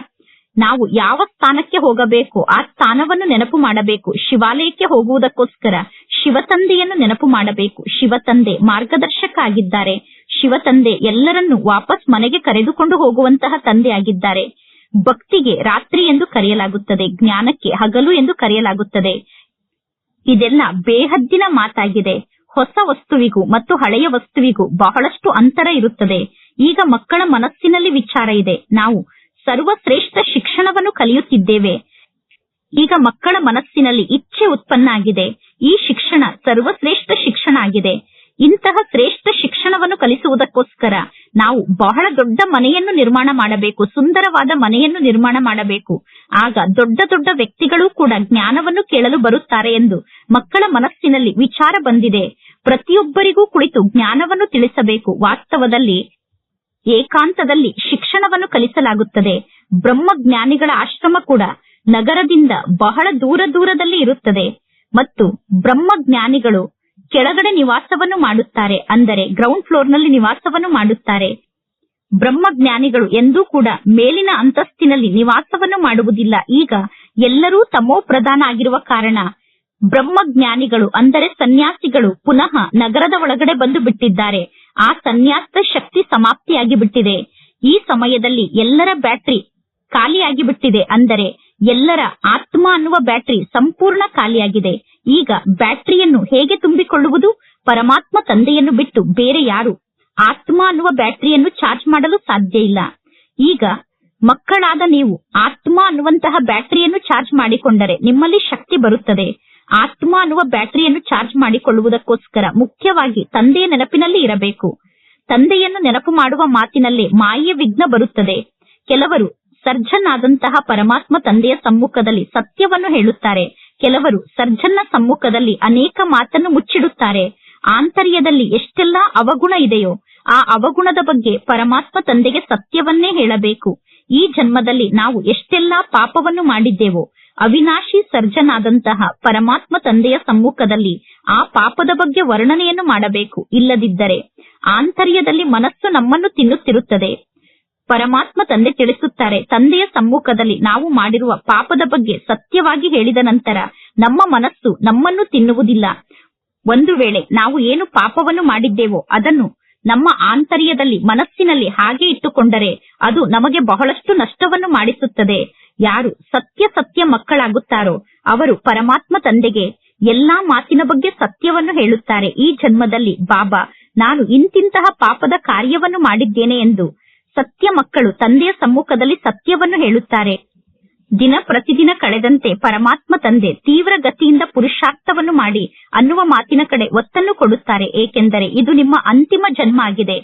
[SPEAKER 1] ನಾವು ಯಾವ ಸ್ಥಾನಕ್ಕೆ ಹೋಗಬೇಕು? ಆ ಸ್ಥಾನವನ್ನು ನೆನಪು ಮಾಡಬೇಕು. ಶಿವಾಲಯಕ್ಕೆ ಹೋಗುವುದಕ್ಕೋಸ್ಕರ ಶಿವತಂದೆಯನ್ನು ನೆನಪು ಮಾಡಬೇಕು. ಶಿವತಂದೆ ಮಾರ್ಗದರ್ಶಕ ಆಗಿದ್ದಾರೆ ಶಿವತಂದೆ ಎಲ್ಲರನ್ನು ವಾಪಸ್ ಮನೆಗೆ ಕರೆದುಕೊಂಡು ಹೋಗುವಂತಹ ತಂದೆ ಆಗಿದ್ದಾರೆ ಭಕ್ತಿಗೆ ರಾತ್ರಿ ಎಂದು ಕರೆಯಲಾಗುತ್ತದೆ. ಜ್ಞಾನಕ್ಕೆ ಹಗಲು ಎಂದು ಕರೆಯಲಾಗುತ್ತದೆ. ಇದೆಲ್ಲ ಬೇಹದ್ದಿನ ಮಾತಾಗಿದೆ. ಹೊಸ ವಸ್ತುವಿಗೂ ಮತ್ತು ಹಳೆಯ ವಸ್ತುವಿಗೂ ಬಹಳಷ್ಟು ಅಂತರ ಇರುತ್ತದೆ. ಈಗ ಮಕ್ಕಳ ಮನಸ್ಸಿನಲ್ಲಿ ವಿಚಾರ ಇದೆ. ನಾವು ಸರ್ವಶ್ರೇಷ್ಠ ಶಿಕ್ಷಣವನ್ನು ಕಲಿಯುತ್ತಿದ್ದೇವೆ. ಈಗ ಮಕ್ಕಳ ಮನಸ್ಸಿನಲ್ಲಿ ಇಚ್ಛೆ ಉತ್ಪನ್ನ ಆಗಿದೆ. ಈ ಶಿಕ್ಷಣ ಸರ್ವಶ್ರೇಷ್ಠ ಶಿಕ್ಷಣ ಆಗಿದೆ. ಇಂತಹ ಶ್ರೇಷ್ಠ ಶಿಕ್ಷಣವನ್ನು ಕಲಿಸುವುದಕ್ಕೋಸ್ಕರ ನಾವು ಬಹಳ ದೊಡ್ಡ ಮನೆಯನ್ನು ನಿರ್ಮಾಣ ಮಾಡಬೇಕು, ಸುಂದರವಾದ ಮನೆಯನ್ನು ನಿರ್ಮಾಣ ಮಾಡಬೇಕು. ಆಗ ದೊಡ್ಡ ದೊಡ್ಡ ವ್ಯಕ್ತಿಗಳು ಕೂಡ ಜ್ಞಾನವನ್ನು ಕೇಳಲು ಬರುತ್ತಾರೆ ಎಂದು ಮಕ್ಕಳ ಮನಸ್ಸಿನಲ್ಲಿ ವಿಚಾರ ಬಂದಿದೆ. ಪ್ರತಿಯೊಬ್ಬರಿಗೂ ಕುಳಿತು ಜ್ಞಾನವನ್ನು ತಿಳಿಸಬೇಕು. ವಾಸ್ತವದಲ್ಲಿ ಏಕಾಂತದಲ್ಲಿ ಶಿಕ್ಷಣವನ್ನು ಕಲಿಸಲಾಗುತ್ತದೆ. ಬ್ರಹ್ಮಜ್ಞಾನಿಗಳ ಆಶ್ರಮ ಕೂಡ ನಗರದಿಂದ ಬಹಳ ದೂರ ದೂರದಲ್ಲಿ ಇರುತ್ತದೆ. ಮತ್ತು ಬ್ರಹ್ಮಜ್ಞಾನಿಗಳು ಕೆಳಗಡೆ ನಿವಾಸವನ್ನು ಮಾಡುತ್ತಾರೆ. ಅಂದರೆ ಗ್ರೌಂಡ್ ಫ್ಲೋರ್ನಲ್ಲಿ ನಿವಾಸವನ್ನು ಮಾಡುತ್ತಾರೆ. ಬ್ರಹ್ಮಜ್ಞಾನಿಗಳು ಎಂದೂ ಕೂಡ ಮೇಲಿನ ಅಂತಸ್ತಿನಲ್ಲಿ ನಿವಾಸವನ್ನು ಮಾಡುವುದಿಲ್ಲ. ಈಗ ಎಲ್ಲರೂ ತಮೋ ಪ್ರಧಾನ ಆಗಿರುವ ಕಾರಣ ಬ್ರಹ್ಮಜ್ಞಾನಿಗಳು ಅಂದರೆ ಸನ್ಯಾಸಿಗಳು ಪುನಃ ನಗರದ ಒಳಗಡೆ ಬಂದು ಬಿಟ್ಟಿದ್ದಾರೆ. ಆ ಸನ್ಯಾಸದ ಶಕ್ತಿ ಸಮಾಪ್ತಿಯಾಗಿ ಬಿಟ್ಟಿದೆ. ಈ ಸಮಯದಲ್ಲಿ ಎಲ್ಲರ ಬ್ಯಾಟರಿ ಖಾಲಿಯಾಗಿ ಬಿಟ್ಟಿದೆ. ಅಂದರೆ ಎಲ್ಲರ ಆತ್ಮ ಅನ್ನುವ ಬ್ಯಾಟರಿ ಸಂಪೂರ್ಣ ಖಾಲಿಯಾಗಿದೆ. ಈಗ ಬ್ಯಾಟರಿಯನ್ನು ಹೇಗೆ ತುಂಬಿಕೊಳ್ಳುವುದು? ಪರಮಾತ್ಮ ತಂದೆಯನ್ನು ಬಿಟ್ಟು ಬೇರೆ ಯಾರು ಆತ್ಮ ಅನ್ನುವ ಬ್ಯಾಟರಿಯನ್ನು ಚಾರ್ಜ್ ಮಾಡಲು ಸಾಧ್ಯ ಇಲ್ಲ. ಈಗ, ಮಕ್ಕಳಾದ ನೀವು ಆತ್ಮ ಅನ್ನುವಂತಹ ಬ್ಯಾಟರಿಯನ್ನು ಚಾರ್ಜ್ ಮಾಡಿಕೊಂಡರೆ ನಿಮ್ಮಲ್ಲಿ ಶಕ್ತಿ ಬರುತ್ತದೆ. ಆತ್ಮ ಅನ್ನುವ ಬ್ಯಾಟರಿಯನ್ನು ಚಾರ್ಜ್ ಮಾಡಿಕೊಳ್ಳುವುದಕ್ಕೋಸ್ಕರ ಮುಖ್ಯವಾಗಿ ತಂದೆಯ ನೆನಪಿನಲ್ಲಿ ಇರಬೇಕು. ತಂದೆಯನ್ನು ನೆನಪು ಮಾಡುವ ಮಾತಿನಲ್ಲಿ ಮಾಯೆಯ ವಿಘ್ನ ಬರುತ್ತದೆ. ಕೆಲವರು ಸರ್ಜನ್ ಆದಂತಹ ಪರಮಾತ್ಮ ತಂದೆಯ ಸಮ್ಮುಖದಲ್ಲಿ ಸತ್ಯವನ್ನು ಹೇಳುತ್ತಾರೆ. ಕೆಲವರು ಸರ್ಜನ್ನ ಸಮ್ಮುಖದಲ್ಲಿ ಅನೇಕ ಮಾತನ್ನು ಮುಚ್ಚಿಡುತ್ತಾರೆ. ಆಂತರ್ಯದಲ್ಲಿ ಎಷ್ಟೆಲ್ಲಾ ಅವಗುಣ ಇದೆಯೋ ಆ ಅವಗುಣದ ಬಗ್ಗೆ ಪರಮಾತ್ಮ ತಂದೆಗೆ ಸತ್ಯವನ್ನೇ ಹೇಳಬೇಕು. ಈ ಜನ್ಮದಲ್ಲಿ ನಾವು ಎಷ್ಟೆಲ್ಲಾ ಪಾಪವನ್ನು ಮಾಡಿದ್ದೇವೋ, ಅವಿನಾಶಿ ಸರ್ಜನಾದಂತಹ ಪರಮಾತ್ಮ ತಂದೆಯ ಸಮ್ಮುಖದಲ್ಲಿ ಆ ಪಾಪದ ಬಗ್ಗೆ ವರ್ಣನೆಯನ್ನು ಮಾಡಬೇಕು. ಇಲ್ಲದಿದ್ದರೆ ಆಂತರ್ಯದಲ್ಲಿ ಮನಸ್ಸು ನಮ್ಮನ್ನು ತಿನ್ನುತ್ತಿರುತ್ತದೆ. ಪರಮಾತ್ಮ ತಂದೆ ತಿಳಿಸುತ್ತಾರೆ, ತಂದೆಯ ಸಮ್ಮುಖದಲ್ಲಿ ನಾವು ಮಾಡಿರುವ ಪಾಪದ ಬಗ್ಗೆ ಸತ್ಯವಾಗಿ ಹೇಳಿದ ನಂತರ ನಮ್ಮ ಮನಸ್ಸು ನಮ್ಮನ್ನು ತಿನ್ನುವುದಿಲ್ಲ. ಒಂದು ವೇಳೆ ನಾವು ಏನು ಪಾಪವನ್ನು ಮಾಡಿದ್ದೇವೋ ಅದನ್ನು ನಮ್ಮ ಆಂತರ್ಯದಲ್ಲಿ ಮನಸ್ಸಿನಲ್ಲಿ ಹಾಗೆ ಇಟ್ಟುಕೊಂಡರೆ ಅದು ನಮಗೆ ಬಹಳಷ್ಟು ನಷ್ಟವನ್ನು ಮಾಡಿಸುತ್ತದೆ. ಯಾರು ಸತ್ಯ ಸತ್ಯ ಮಕ್ಕಳಾಗುತ್ತಾರೋ ಅವರು ಪರಮಾತ್ಮ ತಂದೆಗೆ ಎಲ್ಲಾ ಮಾತಿನ ಬಗ್ಗೆ ಸತ್ಯವನ್ನು ಹೇಳುತ್ತಾರೆ. ಈ ಜನ್ಮದಲ್ಲಿ ಬಾಬಾ, ನಾನು ಇಂತಿಂತಹ ಪಾಪದ ಕಾರ್ಯವನ್ನು ಮಾಡಿದ್ದೇನೆ ಎಂದು ಸತ್ಯ ಮಕ್ಕಳು ತಂದೆಯ ಸಮ್ಮುಖದಲ್ಲಿ ಸತ್ಯವನ್ನು ಹೇಳುತ್ತಾರೆ. ದಿನ ಪ್ರತಿದಿನ ಕಳೆದಂತೆ ಪರಮಾತ್ಮ ತಂದೆ ತೀವ್ರ ಗತಿಯಿಂದ ಪುರುಷಾರ್ಥವನ್ನು ಮಾಡಿ ಅನ್ನುವ ಮಾತಿನ ಕಡೆ ಒತ್ತನ್ನು ಕೊಡುತ್ತಾರೆ. ಏಕೆಂದರೆ ಇದು ನಿಮ್ಮ ಅಂತಿಮ ಜನ್ಮ ಆಗಿದೆ.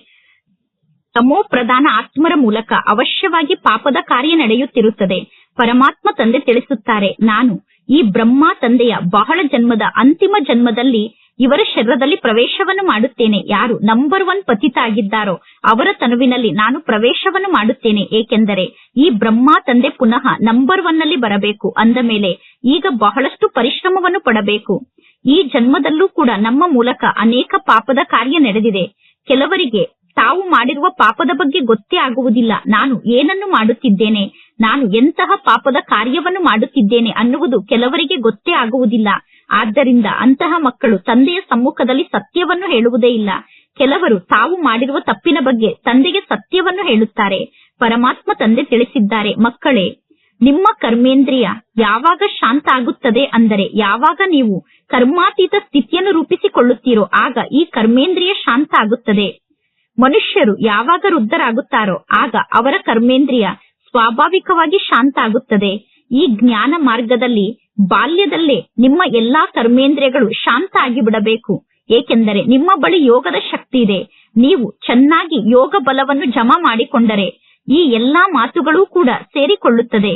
[SPEAKER 1] ತಮೋ ಪ್ರಧಾನ ಆತ್ಮರ ಮೂಲಕ ಅವಶ್ಯವಾಗಿ ಪಾಪದ ಕಾರ್ಯ ನಡೆಯುತ್ತಿರುತ್ತದೆ. ಪರಮಾತ್ಮ ತಂದೆ ತಿಳಿಸುತ್ತಾರೆ, ನಾನು ಈ ಬ್ರಹ್ಮ ತಂದೆಯ ಬಹಳ ಜನ್ಮದ ಅಂತಿಮ ಜನ್ಮದಲ್ಲಿ ಇವರ ಶರೀರದಲ್ಲಿ ಪ್ರವೇಶವನ್ನು ಮಾಡುತ್ತೇನೆ. ಯಾರು ನಂಬರ್ ಒನ್ ಪತಿತ ಆಗಿದ್ದಾರೋ ಅವರ ತನುವಿನಲ್ಲಿ ನಾನು ಪ್ರವೇಶವನ್ನು ಮಾಡುತ್ತೇನೆ. ಏಕೆಂದರೆ ಈ ಬ್ರಹ್ಮ ತಂದೆ ಪುನಃ ನಂಬರ್ ಒನ್ನಲ್ಲಿ ಬರಬೇಕು. ಅಂದ ಮೇಲೆ ಈಗ ಬಹಳಷ್ಟು ಪರಿಶ್ರಮವನ್ನು ಪಡಬೇಕು. ಈ ಜನ್ಮದಲ್ಲೂ ಕೂಡ ನಮ್ಮ ಮೂಲಕ ಅನೇಕ ಪಾಪದ ಕಾರ್ಯ ನಡೆದಿದೆ. ಕೆಲವರಿಗೆ ತಾವು ಮಾಡಿರುವ ಪಾಪದ ಬಗ್ಗೆ ಗೊತ್ತೇ ಆಗುವುದಿಲ್ಲ. ನಾನು ಏನನ್ನು ಮಾಡುತ್ತಿದ್ದೇನೆ? ನಾನು ಎಂತಹ ಪಾಪದ ಕಾರ್ಯವನ್ನು ಮಾಡುತ್ತಿದ್ದೇನೆ ಅನ್ನುವುದು ಕೆಲವರಿಗೆ ಗೊತ್ತೇ ಆಗುವುದಿಲ್ಲ. ಆದ್ದರಿಂದ ಅಂತಹ ಮಕ್ಕಳು ತಂದೆಯ ಸಮ್ಮುಖದಲ್ಲಿ ಸತ್ಯವನ್ನು ಹೇಳುವುದೇ ಇಲ್ಲ. ಕೆಲವರು ತಾವು ಮಾಡಿರುವ ತಪ್ಪಿನ ಬಗ್ಗೆ ತಂದೆಗೆ ಸತ್ಯವನ್ನು ಹೇಳುತ್ತಾರೆ. ಪರಮಾತ್ಮ ತಂದೆ ತಿಳಿಸಿದ್ದಾರೆ, ಮಕ್ಕಳೇ, ನಿಮ್ಮ ಕರ್ಮೇಂದ್ರಿಯ ಯಾವಾಗ ಶಾಂತ ಆಗುತ್ತದೆ ಅಂದರೆ ಯಾವಾಗ ನೀವು ಕರ್ಮಾತೀತ ಸ್ಥಿತಿಯನ್ನು ರೂಪಿಸಿಕೊಳ್ಳುತ್ತೀರೋ ಆಗ ಈ ಕರ್ಮೇಂದ್ರಿಯ ಶಾಂತ ಆಗುತ್ತದೆ ಮನುಷ್ಯರು ಯಾವಾಗ ವೃದ್ಧರಾಗುತ್ತಾರೋ ಆಗ ಅವರ ಕರ್ಮೇಂದ್ರಿಯ ಸ್ವಾಭಾವಿಕವಾಗಿ ಶಾಂತ ಆಗುತ್ತದೆ ಈ ಜ್ಞಾನ ಮಾರ್ಗದಲ್ಲಿ ಬಾಲ್ಯದಲ್ಲೇ ನಿಮ್ಮ ಎಲ್ಲಾ ಕರ್ಮೇಂದ್ರಿಯಗಳು ಶಾಂತ ಆಗಿಬಿಡಬೇಕು ಏಕೆಂದರೆ ನಿಮ್ಮ ಬಳಿ ಯೋಗದ ಶಕ್ತಿ ಇದೆ. ನೀವು ಚೆನ್ನಾಗಿ ಯೋಗ ಬಲವನ್ನು ಜಮಾ ಮಾಡಿಕೊಂಡರೆ ಈ ಎಲ್ಲಾ ಮಾತುಗಳೂ ಕೂಡ ಸೇರಿಕೊಳ್ಳುತ್ತದೆ.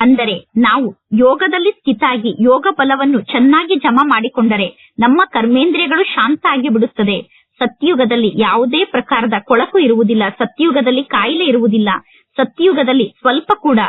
[SPEAKER 1] ಅಂದರೆ ನಾವು ಯೋಗದಲ್ಲಿ ಸ್ಥಿತಾಗಿ ಯೋಗ ಬಲವನ್ನು ಚೆನ್ನಾಗಿ ಜಮಾ ಮಾಡಿಕೊಂಡರೆ ನಮ್ಮ ಕರ್ಮೇಂದ್ರಿಯಗಳು ಶಾಂತ ಆಗಿ ಬಿಡುತ್ತದೆ. ಸತ್ಯುಗದಲ್ಲಿ ಯಾವುದೇ ಪ್ರಕಾರದ ಕೊಳಕು ಇರುವುದಿಲ್ಲ, ಸತ್ಯುಗದಲ್ಲಿ ಕಾಯಿಲೆ ಇರುವುದಿಲ್ಲ, ಸತ್ಯುಗದಲ್ಲಿ ಸ್ವಲ್ಪ ಕೂಡ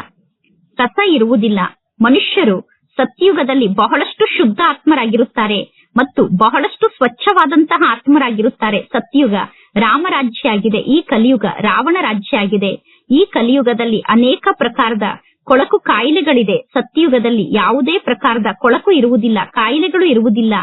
[SPEAKER 1] ಕಸ ಇರುವುದಿಲ್ಲ. ಮನುಷ್ಯರು ಸತ್ಯುಗದಲ್ಲಿ ಬಹಳಷ್ಟು ಶುದ್ಧ ಆತ್ಮರಾಗಿರುತ್ತಾರೆ ಮತ್ತು ಬಹಳಷ್ಟು ಸ್ವಚ್ಛವಾದಂತಹ ಆತ್ಮರಾಗಿರುತ್ತಾರೆ. ಸತ್ಯುಗ ರಾಮರಾಜ್ಯ ಆಗಿದೆ ಈ ಕಲಿಯುಗ ರಾವಣ ರಾಜ್ಯ ಆಗಿದೆ ಈ ಕಲಿಯುಗದಲ್ಲಿ ಅನೇಕ ಪ್ರಕಾರದ ಕೊಳಕು ಕಾಯಿಲೆಗಳಿದೆ. ಸತ್ಯುಗದಲ್ಲಿ ಯಾವುದೇ ಪ್ರಕಾರದ ಕೊಳಕು ಇರುವುದಿಲ್ಲ, ಕಾಯಿಲೆಗಳು ಇರುವುದಿಲ್ಲ.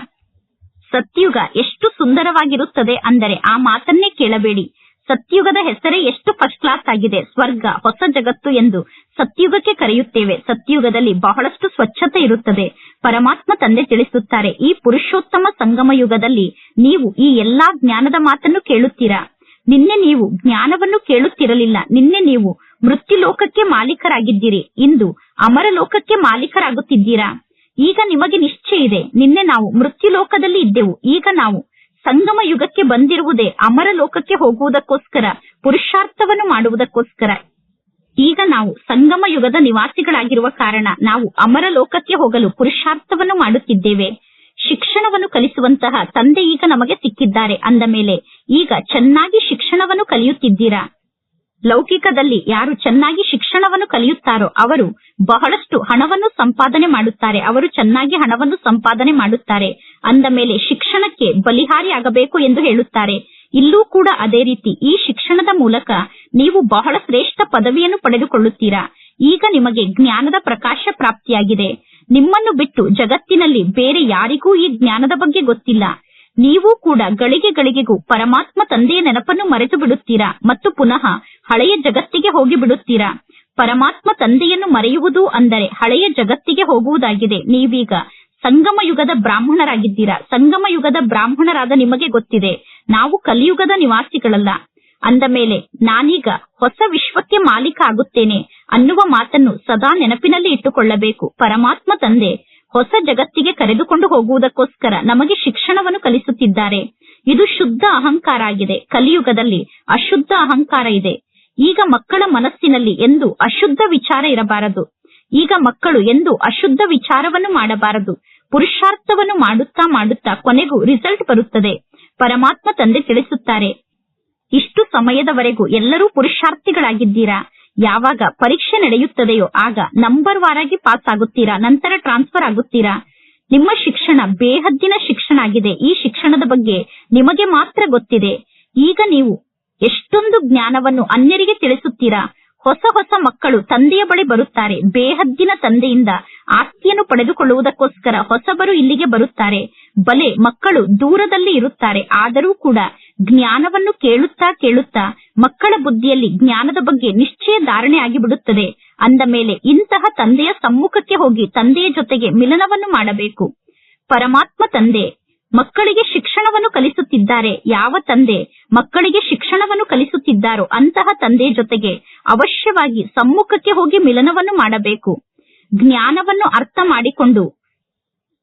[SPEAKER 1] ಸತ್ಯುಗ ಎಷ್ಟು ಸುಂದರವಾಗಿರುತ್ತದೆ ಅಂದರೆ ಆ ಮಾತನ್ನೇ ಕೇಳಬೇಡಿ. ಸತ್ಯುಗದ ಹೆಸರೇ ಎಷ್ಟು ಫಸ್ಟ್ ಕ್ಲಾಸ್ ಆಗಿದೆ. ಸ್ವರ್ಗ, ಹೊಸ ಜಗತ್ತು ಎಂದು ಸತ್ಯುಗಕ್ಕೆ ಕರೆಯುತ್ತೇವೆ. ಸತ್ಯುಗದಲ್ಲಿ ಬಹಳಷ್ಟು ಸ್ವಚ್ಛತೆ ಇರುತ್ತದೆ. ಪರಮಾತ್ಮ ತಂದೆ ತಿಳಿಸುತ್ತಾರೆ, ಈ ಪುರುಷೋತ್ತಮ ಸಂಗಮ ಯುಗದಲ್ಲಿ ನೀವು ಈ ಎಲ್ಲಾ ಜ್ಞಾನದ ಮಾತನ್ನು ಕೇಳುತ್ತೀರಾ. ನಿನ್ನೆ ನೀವು ಜ್ಞಾನವನ್ನು ಕೇಳುತ್ತಿರಲಿಲ್ಲ. ನಿನ್ನೆ ನೀವು ಮೃತ್ಯು ಲೋಕಕ್ಕೆ ಮಾಲೀಕರಾಗಿದ್ದೀರಿ. ಇಂದು ಅಮರ ಲೋಕಕ್ಕೆ ಮಾಲೀಕರಾಗುತ್ತಿದ್ದೀರಾ. ಈಗ ನಿಮಗೆ ನಿಶ್ಚಯ ಇದೆ. ನಿನ್ನೆ ನಾವು ಮೃತ್ಯು ಲೋಕದಲ್ಲಿ ಇದ್ದೆವು. ಈಗ ನಾವು ಸಂಗಮ ಯುಗಕ್ಕೆ ಬಂದಿರುವುದೇ ಅಮರ ಲೋಕಕ್ಕೆ ಹೋಗುವುದಕ್ಕೋಸ್ಕರ, ಪುರುಷಾರ್ಥವನ್ನು ಮಾಡುವುದಕ್ಕೋಸ್ಕರ. ಈಗ ನಾವು ಸಂಗಮ ಯುಗದ ನಿವಾಸಿಗಳಾಗಿರುವ ಕಾರಣ ನಾವು ಅಮರ ಲೋಕಕ್ಕೆ ಹೋಗಲು ಪುರುಷಾರ್ಥವನ್ನು ಮಾಡುತ್ತಿದ್ದೇವೆ. ಶಿಕ್ಷಣವನ್ನು ಕಲಿಸುವಂತಹ ತಂದೆ ಈಗ ನಮಗೆ ಸಿಕ್ಕಿದ್ದಾರೆ ಅಂದ ಮೇಲೆ, ಈಗ ಚೆನ್ನಾಗಿ ಶಿಕ್ಷಣವನ್ನು ಕಲಿಯುತ್ತಿದ್ದೀರಾ? ಲೌಕಿಕದಲ್ಲಿ ಯಾರು ಚೆನ್ನಾಗಿ ಶಿಕ್ಷಣವನ್ನು ಕಲಿಯುತ್ತಾರೋ ಅವರು ಬಹಳಷ್ಟು ಹಣವನ್ನು ಸಂಪಾದನೆ ಮಾಡುತ್ತಾರೆ. ಅವರು ಚೆನ್ನಾಗಿ ಹಣವನ್ನು ಸಂಪಾದನೆ ಮಾಡುತ್ತಾರೆ. ಅಂದ ಮೇಲೆ ಶಿಕ್ಷಣಕ್ಕೆ ಬಲಿಹಾರಿ ಆಗಬೇಕು ಎಂದು ಹೇಳುತ್ತಾರೆ. ಇಲ್ಲೂ ಕೂಡ ಅದೇ ರೀತಿ ಈ ಶಿಕ್ಷಣದ ಮೂಲಕ ನೀವು ಬಹಳ ಶ್ರೇಷ್ಠ ಪದವಿಯನ್ನು ಪಡೆದುಕೊಳ್ಳುತ್ತೀರಾ? ಈಗ ನಿಮಗೆ ಜ್ಞಾನದ ಪ್ರಕಾಶ ಪ್ರಾಪ್ತಿಯಾಗಿದೆ. ನಿಮ್ಮನ್ನು ಬಿಟ್ಟು ಜಗತ್ತಿನಲ್ಲಿ ಬೇರೆ ಯಾರಿಗೂ ಈ ಜ್ಞಾನದ ಬಗ್ಗೆ ಗೊತ್ತಿಲ್ಲ. ನೀವು ಕೂಡ ಗಳಿಗೆ ಗಳಿಗೆಗೂ ಪರಮಾತ್ಮ ತಂದೆಯ ನೆನಪನ್ನು ಮರೆತು ಬಿಡುತ್ತೀರಾ ಮತ್ತು ಪುನಃ ಹಳೆಯ ಜಗತ್ತಿಗೆ ಹೋಗಿ ಬಿಡುತ್ತೀರಾ ಪರಮಾತ್ಮ ತಂದೆಯನ್ನು ಮರೆಯುವುದು ಅಂದರೆ ಹಳೆಯ ಜಗತ್ತಿಗೆ ಹೋಗುವುದಾಗಿದೆ. ನೀವೀಗ ಸಂಗಮ ಯುಗದ ಬ್ರಾಹ್ಮಣರಾಗಿದ್ದೀರಾ? ಸಂಗಮ ಯುಗದ ಬ್ರಾಹ್ಮಣರಾದ ನಿಮಗೆ ಗೊತ್ತಿದೆ. ನಾವು ಕಲಿಯುಗದ ನಿವಾಸಿಗಳಲ್ಲ. ಅಂದ ಮೇಲೆ ನಾನೀಗ ಹೊಸ ವಿಶ್ವಕ್ಕೆ ಮಾಲೀಕ ಆಗುತ್ತೇನೆ ಅನ್ನುವ ಮಾತನ್ನು ಸದಾ ನೆನಪಿನಲ್ಲಿ ಇಟ್ಟುಕೊಳ್ಳಬೇಕು. ಪರಮಾತ್ಮ ತಂದೆ ಹೊಸ ಜಗತ್ತಿಗೆ ಕರೆದುಕೊಂಡು ಹೋಗುವುದಕ್ಕೋಸ್ಕರ ನಮಗೆ ಶಿಕ್ಷಣವನ್ನು ಕಲಿಸುತ್ತಿದ್ದಾರೆ. ಇದು ಶುದ್ಧ ಅಹಂಕಾರ ಆಗಿದೆ. ಕಲಿಯುಗದಲ್ಲಿ ಅಶುದ್ಧ ಅಹಂಕಾರ ಇದೆ. ಈಗ ಮಕ್ಕಳ ಮನಸ್ಸಿನಲ್ಲಿ ಎಂದು ಅಶುದ್ಧ ವಿಚಾರ ಇರಬಾರದು. ಈಗ ಮಕ್ಕಳು ಎಂದು ಅಶುದ್ಧ ವಿಚಾರವನ್ನು ಮಾಡಬಾರದು. ಪುರುಷಾರ್ಥವನ್ನು ಮಾಡುತ್ತಾ ಮಾಡುತ್ತಾ ಕೊನೆಗೂ ರಿಸಲ್ಟ್ ಬರುತ್ತದೆ. ಪರಮಾತ್ಮ ತಂದೆ ತಿಳಿಸುತ್ತಾರೆ, ಇಷ್ಟು ಸಮಯದವರೆಗೂ ಎಲ್ಲರೂ ಪುರುಷಾರ್ಥಿಗಳಾಗಿದ್ದೀರಾ? ಯಾವಾಗ ಪರೀಕ್ಷೆ ನಡೆಯುತ್ತದೆಯೋ ಆಗ ನಂಬರ್ ವಾರಾಗಿ ಪಾಸ್ ಆಗುತ್ತೀರಾ? ನಂತರ ಟ್ರಾನ್ಸ್ಫರ್ ಆಗುತ್ತೀರಾ? ನಿಮ್ಮ ಶಿಕ್ಷಣ ಬೇಹದ್ದಿನ ಶಿಕ್ಷಣ ಆಗಿದೆ. ಈ ಶಿಕ್ಷಣದ ಬಗ್ಗೆ ನಿಮಗೆ ಮಾತ್ರ ಗೊತ್ತಿದೆ. ಈಗ ನೀವು ಎಷ್ಟೊಂದು ಜ್ಞಾನವನ್ನು ಅನ್ಯರಿಗೆ ತಿಳಿಸುತ್ತೀರಾ? ಹೊಸ ಹೊಸ ಮಕ್ಕಳು ತಂದೆಯ ಬಳಿ ಬರುತ್ತಾರೆ. ಬೇಹದ್ದಿನ ತಂದೆಯಿಂದ ಆಸ್ತಿಯನ್ನು ಪಡೆದುಕೊಳ್ಳುವುದಕ್ಕೋಸ್ಕರ ಹೊಸಬರು ಇಲ್ಲಿಗೆ ಬರುತ್ತಾರೆ. ಬಲೆ ಮಕ್ಕಳು ದೂರದಲ್ಲಿ ಇರುತ್ತಾರೆ. ಆದರೂ ಕೂಡ ಜ್ಞಾನವನ್ನು ಕೇಳುತ್ತಾ ಕೇಳುತ್ತಾ ಮಕ್ಕಳ ಬುದ್ಧಿಯಲ್ಲಿ ಜ್ಞಾನದ ಬಗ್ಗೆ ನಿಶ್ಚಯ ಧಾರಣೆ ಆಗಿಬಿಡುತ್ತದೆ. ಅಂದ ಮೇಲೆ ಇಂತಹ ತಂದೆಯ ಸಮ್ಮುಖಕ್ಕೆ ಹೋಗಿ ತಂದೆಯ ಜೊತೆಗೆ ಮಿಲನವನ್ನು ಮಾಡಬೇಕು. ಪರಮಾತ್ಮ ತಂದೆ ಮಕ್ಕಳಿಗೆ ಶಿಕ್ಷಣವನ್ನು ಕಲಿಸುತ್ತಿದ್ದಾರೆ. ಯಾವ ತಂದೆ ಮಕ್ಕಳಿಗೆ ಶಿಕ್ಷಣವನ್ನು ಕಲಿಸುತ್ತಿದ್ದಾರೋ ಅಂತಹ ತಂದೆ ಜೊತೆಗೆ ಅವಶ್ಯವಾಗಿ ಸಮ್ಮುಖಕ್ಕೆ ಹೋಗಿ ಮಿಲನವನ್ನು ಮಾಡಬೇಕು. ಜ್ಞಾನವನ್ನು ಅರ್ಥ ಮಾಡಿಕೊಂಡು,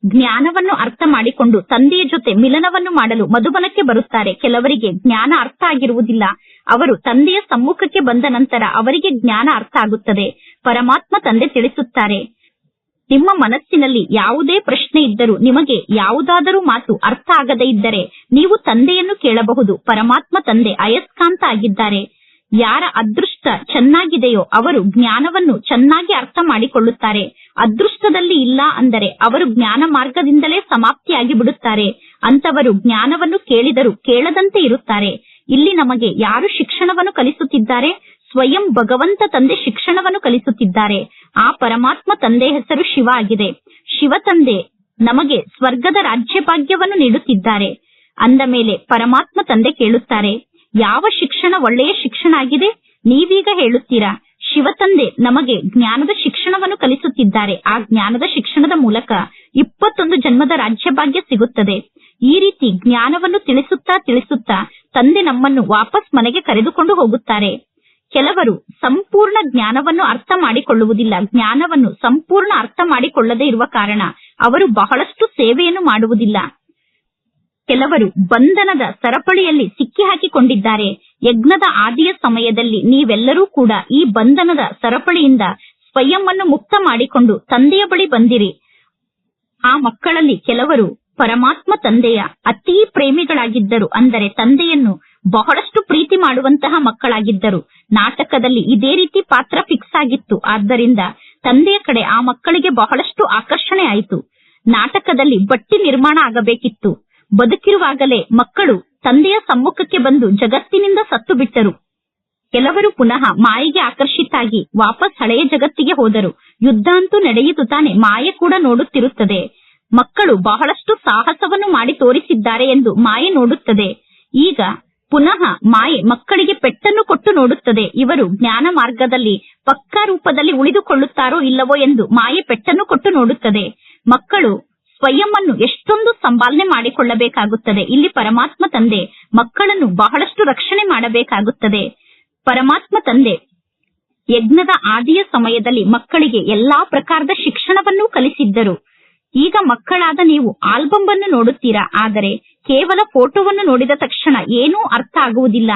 [SPEAKER 1] ಜ್ಞಾನವನ್ನು ಅರ್ಥ ಮಾಡಿಕೊಂಡು ತಂದೆಯ ಜೊತೆ ಮಿಲನವನ್ನು ಮಾಡಲು ಮಧುಬನಕ್ಕೆ ಬರುತ್ತಾರೆ. ಕೆಲವರಿಗೆ ಜ್ಞಾನ ಅರ್ಥ ಆಗಿರುವುದಿಲ್ಲ. ಅವರು ತಂದೆಯ ಸಮ್ಮುಖಕ್ಕೆ ಬಂದ ನಂತರ ಅವರಿಗೆ ಜ್ಞಾನ ಅರ್ಥ ಆಗುತ್ತದೆ. ಪರಮಾತ್ಮ ತಂದೆ ತಿಳಿಸುತ್ತಾರೆ. ನಿಮ್ಮ ಮನಸ್ಸಿನಲ್ಲಿ ಯಾವುದೇ ಪ್ರಶ್ನೆ ಇದ್ದರೂ ನಿಮಗೆ ಯಾವುದಾದರೂ ಮಾತು ಅರ್ಥ ಆಗದೇ ಇದ್ದರೆ ನೀವು ತಂದೆಯನ್ನು ಕೇಳಬಹುದು. ಪರಮಾತ್ಮ ತಂದೆ ಅಯಸ್ಕಾಂತ ಆಗಿದ್ದಾರೆ. ಯಾರ ಅದೃಷ್ಟ ಚೆನ್ನಾಗಿದೆಯೋ ಅವರು ಜ್ಞಾನವನ್ನು ಚೆನ್ನಾಗಿ ಅರ್ಥ ಮಾಡಿಕೊಳ್ಳುತ್ತಾರೆ. ಅದೃಷ್ಟದಲ್ಲಿ ಇಲ್ಲ ಅಂದರೆ ಅವರು ಜ್ಞಾನ ಮಾರ್ಗದಿಂದಲೇ ಸಮಾಪ್ತಿಯಾಗಿ ಬಿಡುತ್ತಾರೆ. ಅಂತವರು ಜ್ಞಾನವನ್ನು ಕೇಳಿದರೂ ಕೇಳದಂತೆ ಇರುತ್ತಾರೆ. ಇಲ್ಲಿ ನಮಗೆ ಯಾರು ಶಿಕ್ಷಣವನ್ನು ಕಲಿಸುತ್ತಿದ್ದಾರೆ? ಸ್ವಯಂ ಭಗವಂತ ತಂದೆ ಶಿಕ್ಷಣವನ್ನು ಕಲಿಸುತ್ತಿದ್ದಾರೆ. ಆ ಪರಮಾತ್ಮ ತಂದೆ ಹೆಸರು ಶಿವ ಆಗಿದೆ. ಶಿವ ತಂದೆ ನಮಗೆ ಸ್ವರ್ಗದ ರಾಜ್ಯ ಭಾಗ್ಯವನ್ನು ನೀಡುತ್ತಿದ್ದಾರೆ. ಅಂದ ಮೇಲೆ ಪರಮಾತ್ಮ ತಂದೆ ಕೇಳುತ್ತಾರೆ, ಯಾವ ಶಿಕ್ಷಣ ಒಳ್ಳೆಯ ಶಿಕ್ಷಣ ಆಗಿದೆ? ನೀವೀಗ ಹೇಳುತ್ತೀರಾ, ಶಿವ ತಂದೆ ನಮಗೆ ಜ್ಞಾನದ ಶಿಕ್ಷಣವನ್ನು ಕಲಿಸುತ್ತಿದ್ದಾರೆ. ಆ ಜ್ಞಾನದ ಶಿಕ್ಷಣದ ಮೂಲಕ ಇಪ್ಪತ್ತೊಂದು ಜನ್ಮದ ರಾಜ್ಯ ಭಾಗ್ಯ ಸಿಗುತ್ತದೆ. ಈ ರೀತಿ ಜ್ಞಾನವನ್ನು ತಿಳಿಸುತ್ತಾ ತಿಳಿಸುತ್ತಾ ತಂದೆ ನಮ್ಮನ್ನು ವಾಪಸ್ ಮನೆಗೆ ಕರೆದುಕೊಂಡು ಹೋಗುತ್ತಾರೆ. ಕೆಲವರು ಸಂಪೂರ್ಣ ಜ್ಞಾನವನ್ನು ಅರ್ಥ ಮಾಡಿಕೊಳ್ಳುವುದಿಲ್ಲ. ಜ್ಞಾನವನ್ನು ಸಂಪೂರ್ಣ ಅರ್ಥ ಮಾಡಿಕೊಳ್ಳದೇ ಇರುವ ಕಾರಣ ಅವರು ಬಹಳಷ್ಟು ಸೇವೆಯನ್ನು ಮಾಡುವುದಿಲ್ಲ. ಕೆಲವರು ಬಂಧನದ ಸರಪಳಿಯಲ್ಲಿ ಸಿಕ್ಕಿ ಹಾಕಿಕೊಂಡಿದ್ದಾರೆ ಯಜ್ಞದ ಆದಿಯ ಸಮಯದಲ್ಲಿ ನೀವೆಲ್ಲರೂ ಕೂಡ ಈ ಬಂಧನದ ಸರಪಳಿಯಿಂದ ಸ್ವಯಂವನ್ನು ಮುಕ್ತ ಮಾಡಿಕೊಂಡು ತಂದೆಯ ಬಳಿ ಬಂದಿರಿ. ಆ ಮಕ್ಕಳಲ್ಲಿ ಕೆಲವರು ಪರಮಾತ್ಮ ತಂದೆಯ ಅತೀ ಪ್ರೇಮಿಗಳಾಗಿದ್ದರು. ಅಂದರೆ ತಂದೆಯನ್ನು ಬಹಳಷ್ಟು ಪ್ರೀತಿ ಮಾಡುವಂತಹ ಮಕ್ಕಳಾಗಿದ್ದರು. ನಾಟಕದಲ್ಲಿ ಇದೇ ರೀತಿ ಪಾತ್ರ ಫಿಕ್ಸ್ ಆಗಿತ್ತು. ಆದ್ದರಿಂದ ತಂದೆಯ ಕಡೆ ಆ ಮಕ್ಕಳಿಗೆ ಬಹಳಷ್ಟು ಆಕರ್ಷಣೆ ಆಯಿತು. ನಾಟಕದಲ್ಲಿ ಬಟ್ಟಿ ನಿರ್ಮಾಣ ಆಗಬೇಕಿತ್ತು. ಬದುಕಿರುವಾಗಲೇ ಮಕ್ಕಳು ತಂದೆಯ ಸಮ್ಮುಖಕ್ಕೆ ಬಂದು ಜಗತ್ತಿನಿಂದ ಸತ್ತು ಬಿಟ್ಟರು. ಕೆಲವರು ಪುನಃ ಮಾಯೆಗೆ ಆಕರ್ಷಿತಾಗಿ ವಾಪಸ್ ಹಳೆಯ ಜಗತ್ತಿಗೆ ಹೋದರು. ಯುದ್ಧ ಅಂತೂ ನಡೆಯಿತು ತಾನೆ. ಮಾಯೆ ಕೂಡ ನೋಡುತ್ತಿರುತ್ತದೆ. ಮಕ್ಕಳು ಬಹಳಷ್ಟು ಸಾಹಸವನ್ನು ಮಾಡಿ ತೋರಿಸಿದ್ದಾರೆ ಎಂದು ಮಾಯೆ ನೋಡುತ್ತದೆ. ಈಗ ಪುನಃ ಮಾಯೆ ಮಕ್ಕಳಿಗೆ ಪೆಟ್ಟನ್ನು ಕೊಟ್ಟು ನೋಡುತ್ತದೆ. ಇವರು ಜ್ಞಾನ ಮಾರ್ಗದಲ್ಲಿ ಪಕ್ಕಾ ರೂಪದಲ್ಲಿ ಉಳಿದುಕೊಳ್ಳುತ್ತಾರೋ ಇಲ್ಲವೋ ಎಂದು ಮಾಯೆ ಪೆಟ್ಟನ್ನು ಕೊಟ್ಟು ನೋಡುತ್ತದೆ. ಮಕ್ಕಳು ಸ್ವಯಂ ಎಷ್ಟೊಂದು ಸಂಪಾಲನೆ ಮಾಡಿಕೊಳ್ಳಬೇಕಾಗುತ್ತದೆ. ಇಲ್ಲಿ ಪರಮಾತ್ಮ ತಂದೆ ಮಕ್ಕಳನ್ನು ಬಹಳಷ್ಟು ರಕ್ಷಣೆ ಮಾಡಬೇಕಾಗುತ್ತದೆ. ಪರಮಾತ್ಮ ತಂದೆ ಯಜ್ಞದ ಆದಿಯ ಸಮಯದಲ್ಲಿ ಮಕ್ಕಳಿಗೆ ಎಲ್ಲಾ ಪ್ರಕಾರದ ಶಿಕ್ಷಣವನ್ನು ಕಲಿಸಿದ್ದರು. ಈಗ ಮಕ್ಕಳಾದ ನೀವು ಆಲ್ಬಮ್ ಅನ್ನು ನೋಡುತ್ತೀರಾ? ಆದರೆ ಕೇವಲ ಫೋಟೋವನ್ನು ನೋಡಿದ ತಕ್ಷಣ ಏನೂ ಅರ್ಥ ಆಗುವುದಿಲ್ಲ.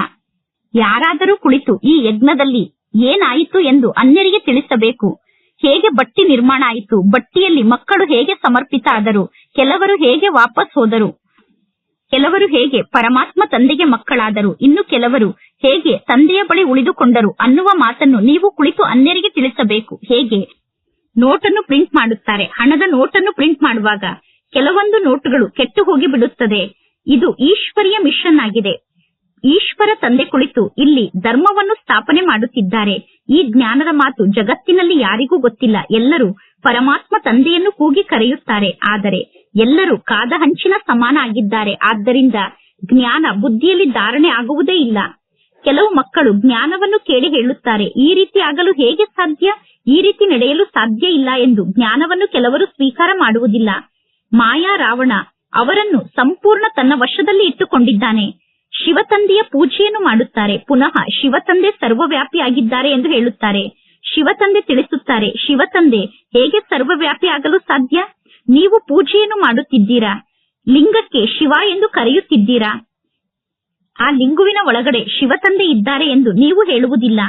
[SPEAKER 1] ಯಾರಾದರೂ ಕುಳಿತು ಈ ಯಜ್ಞದಲ್ಲಿ ಏನಾಯಿತು ಎಂದು ಅನ್ಯರಿಗೆ ತಿಳಿಸಬೇಕು. ಹೇಗೆ ಬಟ್ಟಿ ನಿರ್ಮಾಣ ಆಯಿತು, ಬಟ್ಟಿಯಲ್ಲಿ ಮಕ್ಕಳು ಹೇಗೆ ಸಮರ್ಪಿತ ಆದರು, ಕೆಲವರು ಹೇಗೆ ವಾಪಸ್ ಹೋದರು, ಕೆಲವರು ಹೇಗೆ ಪರಮಾತ್ಮ ತಂದೆಗೆ ಮಕ್ಕಳಾದರು, ಇನ್ನು ಕೆಲವರು ಹೇಗೆ ತಂದೆಯ ಬಳಿ ಉಳಿದುಕೊಂಡರು ಅನ್ನುವ ಮಾತನ್ನು ನೀವು ಕುಳಿತು ಅನ್ಯರಿಗೆ ತಿಳಿಸಬೇಕು. ಹೇಗೆ? ನೋಟನ್ನು ಪ್ರಿಂಟ್ ಮಾಡುತ್ತಾರೆ. ಹಣದ ನೋಟನ್ನು ಪ್ರಿಂಟ್ ಮಾಡುವಾಗ ಕೆಲವೊಂದು ನೋಟುಗಳು ಕೆಟ್ಟು ಹೋಗಿ ಬಿಡುತ್ತದೆ. ಇದು ಈಶ್ವರಿಯ ಮಿಷನ್ ಆಗಿದೆ. ಈಶ್ವರ ತಂದೆ ಕುಳಿತು ಇಲ್ಲಿ ಧರ್ಮವನ್ನು ಸ್ಥಾಪನೆ ಮಾಡುತ್ತಿದ್ದಾರೆ. ಈ ಜ್ಞಾನದ ಮಾತು ಜಗತ್ತಿನಲ್ಲಿ ಯಾರಿಗೂ ಗೊತ್ತಿಲ್ಲ. ಎಲ್ಲರೂ ಪರಮಾತ್ಮ ತಂದೆಯನ್ನು ಕೂಗಿ ಕರೆಯುತ್ತಾರೆ. ಆದರೆ ಎಲ್ಲರೂ ಕಾದ ಹಂಚಿನ ಸಮಾನ ಆಗಿದ್ದಾರೆ ಆದ್ದರಿಂದ ಜ್ಞಾನ ಬುದ್ಧಿಯಲ್ಲಿ ಧಾರಣೆ ಆಗುವುದೇ ಇಲ್ಲ. ಕೆಲವು ಮಕ್ಕಳು ಜ್ಞಾನವನ್ನು ಕೇಳಿ ಹೇಳುತ್ತಾರೆ. ಈ ರೀತಿ ಆಗಲು ಹೇಗೆ ಸಾಧ್ಯ? ಈ ರೀತಿ ನಡೆಯಲು ಸಾಧ್ಯ ಇಲ್ಲ ಎಂದು ಜ್ಞಾನವನ್ನು ಕೆಲವರು ಸ್ವೀಕಾರ ಮಾಡುವುದಿಲ್ಲ. ಮಾಯಾ ರಾವಣ ಅವರನ್ನು ಸಂಪೂರ್ಣ ತನ್ನ ವಶದಲ್ಲಿ ಇಟ್ಟುಕೊಂಡಿದ್ದಾನೆ. ಶಿವತಂದೆಯ ಪೂಜೆಯನ್ನು ಮಾಡುತ್ತಾರೆ. ಪುನಃ ಶಿವತಂದೆ ಸರ್ವವ್ಯಾಪಿ ಆಗಿದ್ದಾರೆ ಎಂದು ಹೇಳುತ್ತಾರೆ. ಶಿವತಂದೆ ತಿಳಿಸುತ್ತಾರೆ, ಶಿವತಂದೆ, ಹೇಗೆ ಸರ್ವವ್ಯಾಪಿ ಆಗಲು ಸಾಧ್ಯ? ನೀವು ಪೂಜೆಯನ್ನು ಮಾಡುತ್ತಿದ್ದೀರಾ? ಲಿಂಗಕ್ಕೆ ಶಿವ ಎಂದು ಕರೆಯುತ್ತಿದ್ದೀರಾ? ಆ ಲಿಂಗುವಿನ ಒಳಗಡೆ ಶಿವತಂದೆ ಇದ್ದಾರೆ ಎಂದು ನೀವು ಹೇಳುವುದಿಲ್ಲ.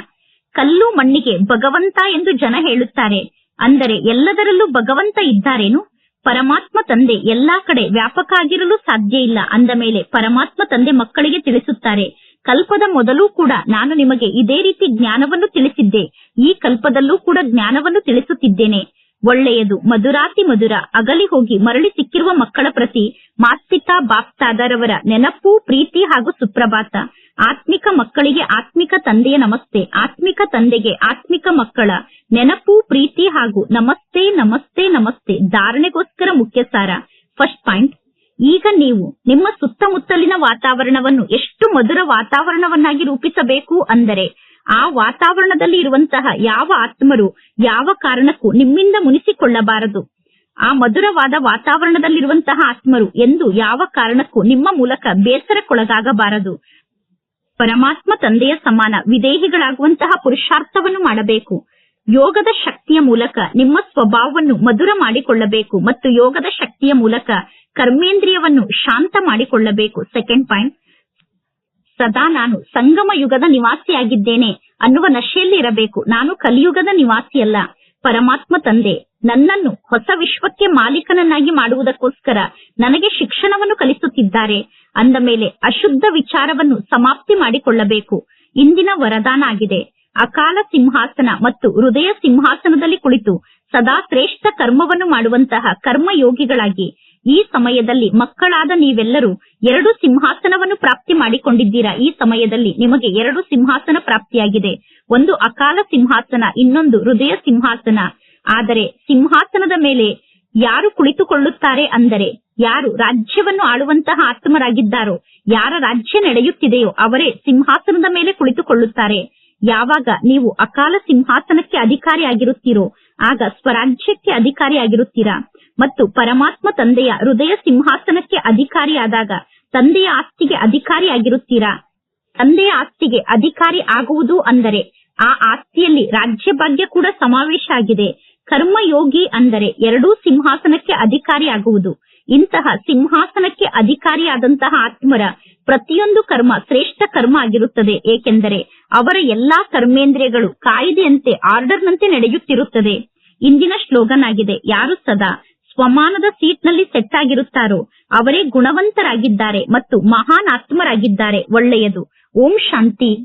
[SPEAKER 1] ಕಲ್ಲು ಮಣ್ಣಿಗೆ ಭಗವಂತ ಎಂದು ಜನ ಹೇಳುತ್ತಾರೆ. ಅಂದರೆ ಎಲ್ಲದರಲ್ಲೂ ಭಗವಂತ ಇದ್ದಾರೇನು? ಪರಮಾತ್ಮ ತಂದೆ ಎಲ್ಲಾ ಕಡೆ ವ್ಯಾಪಕ ಆಗಿರಲು ಸಾಧ್ಯ ಇಲ್ಲ ಅಂದ ಮೇಲೆ ಪರಮಾತ್ಮ ತಂದೆ ಮಕ್ಕಳಿಗೆ ತಿಳಿಸುತ್ತಾರೆ. ಕಲ್ಪದ ಮೊದಲು ಕೂಡ ನಾನು ನಿಮಗೆ ಇದೇ ರೀತಿ ಜ್ಞಾನವನ್ನು ತಿಳಿಸಿದ್ದೆ. ಈ ಕಲ್ಪದಲ್ಲೂ ಕೂಡ ಜ್ಞಾನವನ್ನು ತಿಳಿಸುತ್ತಿದ್ದೇನೆ. ಒಳ್ಳೆಯದು, ಮಧುರಾತಿ ಮಧುರ, ಅಗಲಿ ಹೋಗಿ ಮರಳಿ ಸಿಕ್ಕಿರುವ ಮಕ್ಕಳ ಪ್ರತಿ, ಮಾತ್ಪಿತಾ ಬಾಪ್ತಾದರವರ ನೆನಪು, ಪ್ರೀತಿ ಹಾಗೂ ಸುಪ್ರಭಾತ. ಆತ್ಮಿಕ ಮಕ್ಕಳಿಗೆ ಆತ್ಮಿಕ ತಂದೆಯ ನಮಸ್ತೆ, ಆತ್ಮಿಕ ತಂದೆಗೆ ಆತ್ಮಿಕ ಮಕ್ಕಳ ನೆನಪು, ಪ್ರೀತಿ ಹಾಗೂ ನಮಸ್ತೆ ನಮಸ್ತೆ ನಮಸ್ತೆ ಧಾರಣೆಗೋಸ್ಕರ ಮುಖ್ಯ ಸಾರ. ಫಸ್ಟ್ ಪಾಯಿಂಟ್ ಈಗ ನೀವು ನಿಮ್ಮ ಸುತ್ತಮುತ್ತಲಿನ ವಾತಾವರಣವನ್ನು ಎಷ್ಟು ಮಧುರ ವಾತಾವರಣವನ್ನಾಗಿ ರೂಪಿಸಬೇಕು ಅಂದರೆ ಆ ವಾತಾವರಣದಲ್ಲಿ ಇರುವಂತಹ ಯಾವ ಆತ್ಮರು ಯಾವ ಕಾರಣಕ್ಕೂ ನಿಮ್ಮಿಂದ ಮುನಿಸಿಕೊಳ್ಳಬಾರದು. ಆ ಮಧುರವಾದ ವಾತಾವರಣದಲ್ಲಿರುವಂತಹ ಆತ್ಮರು ಎಂದು ಯಾವ ಕಾರಣಕ್ಕೂ ನಿಮ್ಮ ಮೂಲಕ ಬೇಸರಕ್ಕೊಳಗಾಗಬಾರದು. ಪರಮಾತ್ಮ ತಂದೆಯ ಸಮಾನ ವಿದೇಹಿಗಳಾಗುವಂತಹ ಪುರುಷಾರ್ಥವನ್ನು ಮಾಡಬೇಕು. ಯೋಗದ ಶಕ್ತಿಯ ಮೂಲಕ ನಿಮ್ಮ ಸ್ವಭಾವವನ್ನು ಮಧುರ ಮಾಡಿಕೊಳ್ಳಬೇಕು ಮತ್ತು ಯೋಗದ ಶಕ್ತಿಯ ಮೂಲಕ ಕರ್ಮೇಂದ್ರಿಯವನ್ನು ಶಾಂತ ಮಾಡಿಕೊಳ್ಳಬೇಕು. Second point. ಸದಾ ನಾನು ಸಂಗಮ ಯುಗದ ನಿವಾಸಿಯಾಗಿದ್ದೇನೆ ಅನ್ನುವ ನಶೆಯಲ್ಲಿ ಇರಬೇಕು. ನಾನು ಕಲಿಯುಗದ ನಿವಾಸಿಯಲ್ಲ. ಪರಮಾತ್ಮ ತಂದೆ. ನನ್ನನ್ನು ಹೊಸ ವಿಶ್ವಕ್ಕೆ ಮಾಲೀಕನನ್ನಾಗಿ ಮಾಡುವುದಕ್ಕೋಸ್ಕರ ನನಗೆ ಶಿಕ್ಷಣವನ್ನು ಕಲಿಸುತ್ತಿದ್ದಾರೆ. ಅಂದ ಮೇಲೆ ಅಶುದ್ಧ ವಿಚಾರವನ್ನು ಸಮಾಪ್ತಿ ಮಾಡಿಕೊಳ್ಳಬೇಕು. ಇಂದಿನ ವರದಾನ ಆಗಿದೆ. ಅಕಾಲ ಸಿಂಹಾಸನ ಮತ್ತು ಹೃದಯ ಸಿಂಹಾಸನದಲ್ಲಿ ಕುಳಿತು ಸದಾ ಶ್ರೇಷ್ಠ ಕರ್ಮವನ್ನು ಮಾಡುವಂತಹ ಕರ್ಮಯೋಗಿಗಳಾಗಿ ಈ ಸಮಯದಲ್ಲಿ ಮಕ್ಕಳಾದ ನೀವೆಲ್ಲರೂ ಎರಡು ಸಿಂಹಾಸನವನ್ನು ಪ್ರಾಪ್ತಿ ಮಾಡಿಕೊಂಡಿದ್ದೀರಾ? ಈ ಸಮಯದಲ್ಲಿ ನಿಮಗೆ ಎರಡು ಸಿಂಹಾಸನ ಪ್ರಾಪ್ತಿಯಾಗಿದೆ. ಒಂದು ಅಕಾಲ ಸಿಂಹಾಸನ, ಇನ್ನೊಂದು ಹೃದಯ ಸಿಂಹಾಸನ. ಆದರೆ ಸಿಂಹಾಸನದ ಮೇಲೆ ಯಾರು ಕುಳಿತುಕೊಳ್ಳುತ್ತಾರೆ ಅಂದರೆ ಯಾರು ರಾಜ್ಯವನ್ನು ಆಳುವಂತಹ ಆತ್ಮರಾಗಿದ್ದಾರೋ, ಯಾರ ರಾಜ್ಯ ನಡೆಯುತ್ತಿದೆಯೋ ಅವರೇ ಸಿಂಹಾಸನದ ಮೇಲೆ ಕುಳಿತುಕೊಳ್ಳುತ್ತಾರೆ. ಯಾವಾಗ ನೀವು ಅಕಾಲ ಸಿಂಹಾಸನಕ್ಕೆ ಅಧಿಕಾರಿಯಾಗಿರುತ್ತೀರೋ ಆಗ ಸ್ವರಾಜ್ಯಕ್ಕೆ ಅಧಿಕಾರಿಯಾಗಿರುತ್ತೀರಾ ಮತ್ತು ಪರಮಾತ್ಮ ತಂದೆಯ ಹೃದಯ ಸಿಂಹಾಸನಕ್ಕೆ ಅಧಿಕಾರಿಯಾದಾಗ ತಂದೆಯ ಆಸ್ತಿಗೆ ಅಧಿಕಾರಿಯಾಗಿರುತ್ತೀರಾ ತಂದೆಯ ಆಸ್ತಿಗೆ ಅಧಿಕಾರಿ ಆಗುವುದು ಅಂದರೆ ಆ ಆಸ್ತಿಯಲ್ಲಿ ರಾಜ್ಯ ಭಾಗ್ಯ ಕೂಡ ಸಮಾವೇಶ ಆಗಿದೆ. ಕರ್ಮಯೋಗಿ ಅಂದರೆ ಎರಡೂ ಸಿಂಹಾಸನಕ್ಕೆ ಅಧಿಕಾರಿಯಾಗುವುದು. ಇಂತಹ ಸಿಂಹಾಸನಕ್ಕೆ ಅಧಿಕಾರಿಯಾದಂತಹ ಆತ್ಮರ ಪ್ರತಿಯೊಂದು ಕರ್ಮ ಶ್ರೇಷ್ಠ ಕರ್ಮ ಆಗಿರುತ್ತದೆ. ಏಕೆಂದರೆ ಅವರ ಎಲ್ಲಾ ಕರ್ಮೇಂದ್ರಿಯಗಳು ಕಾಯಿದೆಯಂತೆ ಆರ್ಡರ್ನಂತೆ ನಡೆಯುತ್ತಿರುತ್ತದೆ. ಇಂದಿನ ಸ್ಲೋಗನ್ ಆಗಿದೆ ಯಾರು ಸದಾ ಸ್ವಮಾನದ ಸೀಟ್ನಲ್ಲಿ ಸೆಟ್ ಆಗಿರುತ್ತಾರೋ ಅವರೇ ಗುಣವಂತರಾಗಿದ್ದಾರೆ ಮತ್ತು ಮಹಾನ್ ಆತ್ಮರಾಗಿದ್ದಾರೆ. ಒಳ್ಳೆಯದು. ಓಂ ಶಾಂತಿ.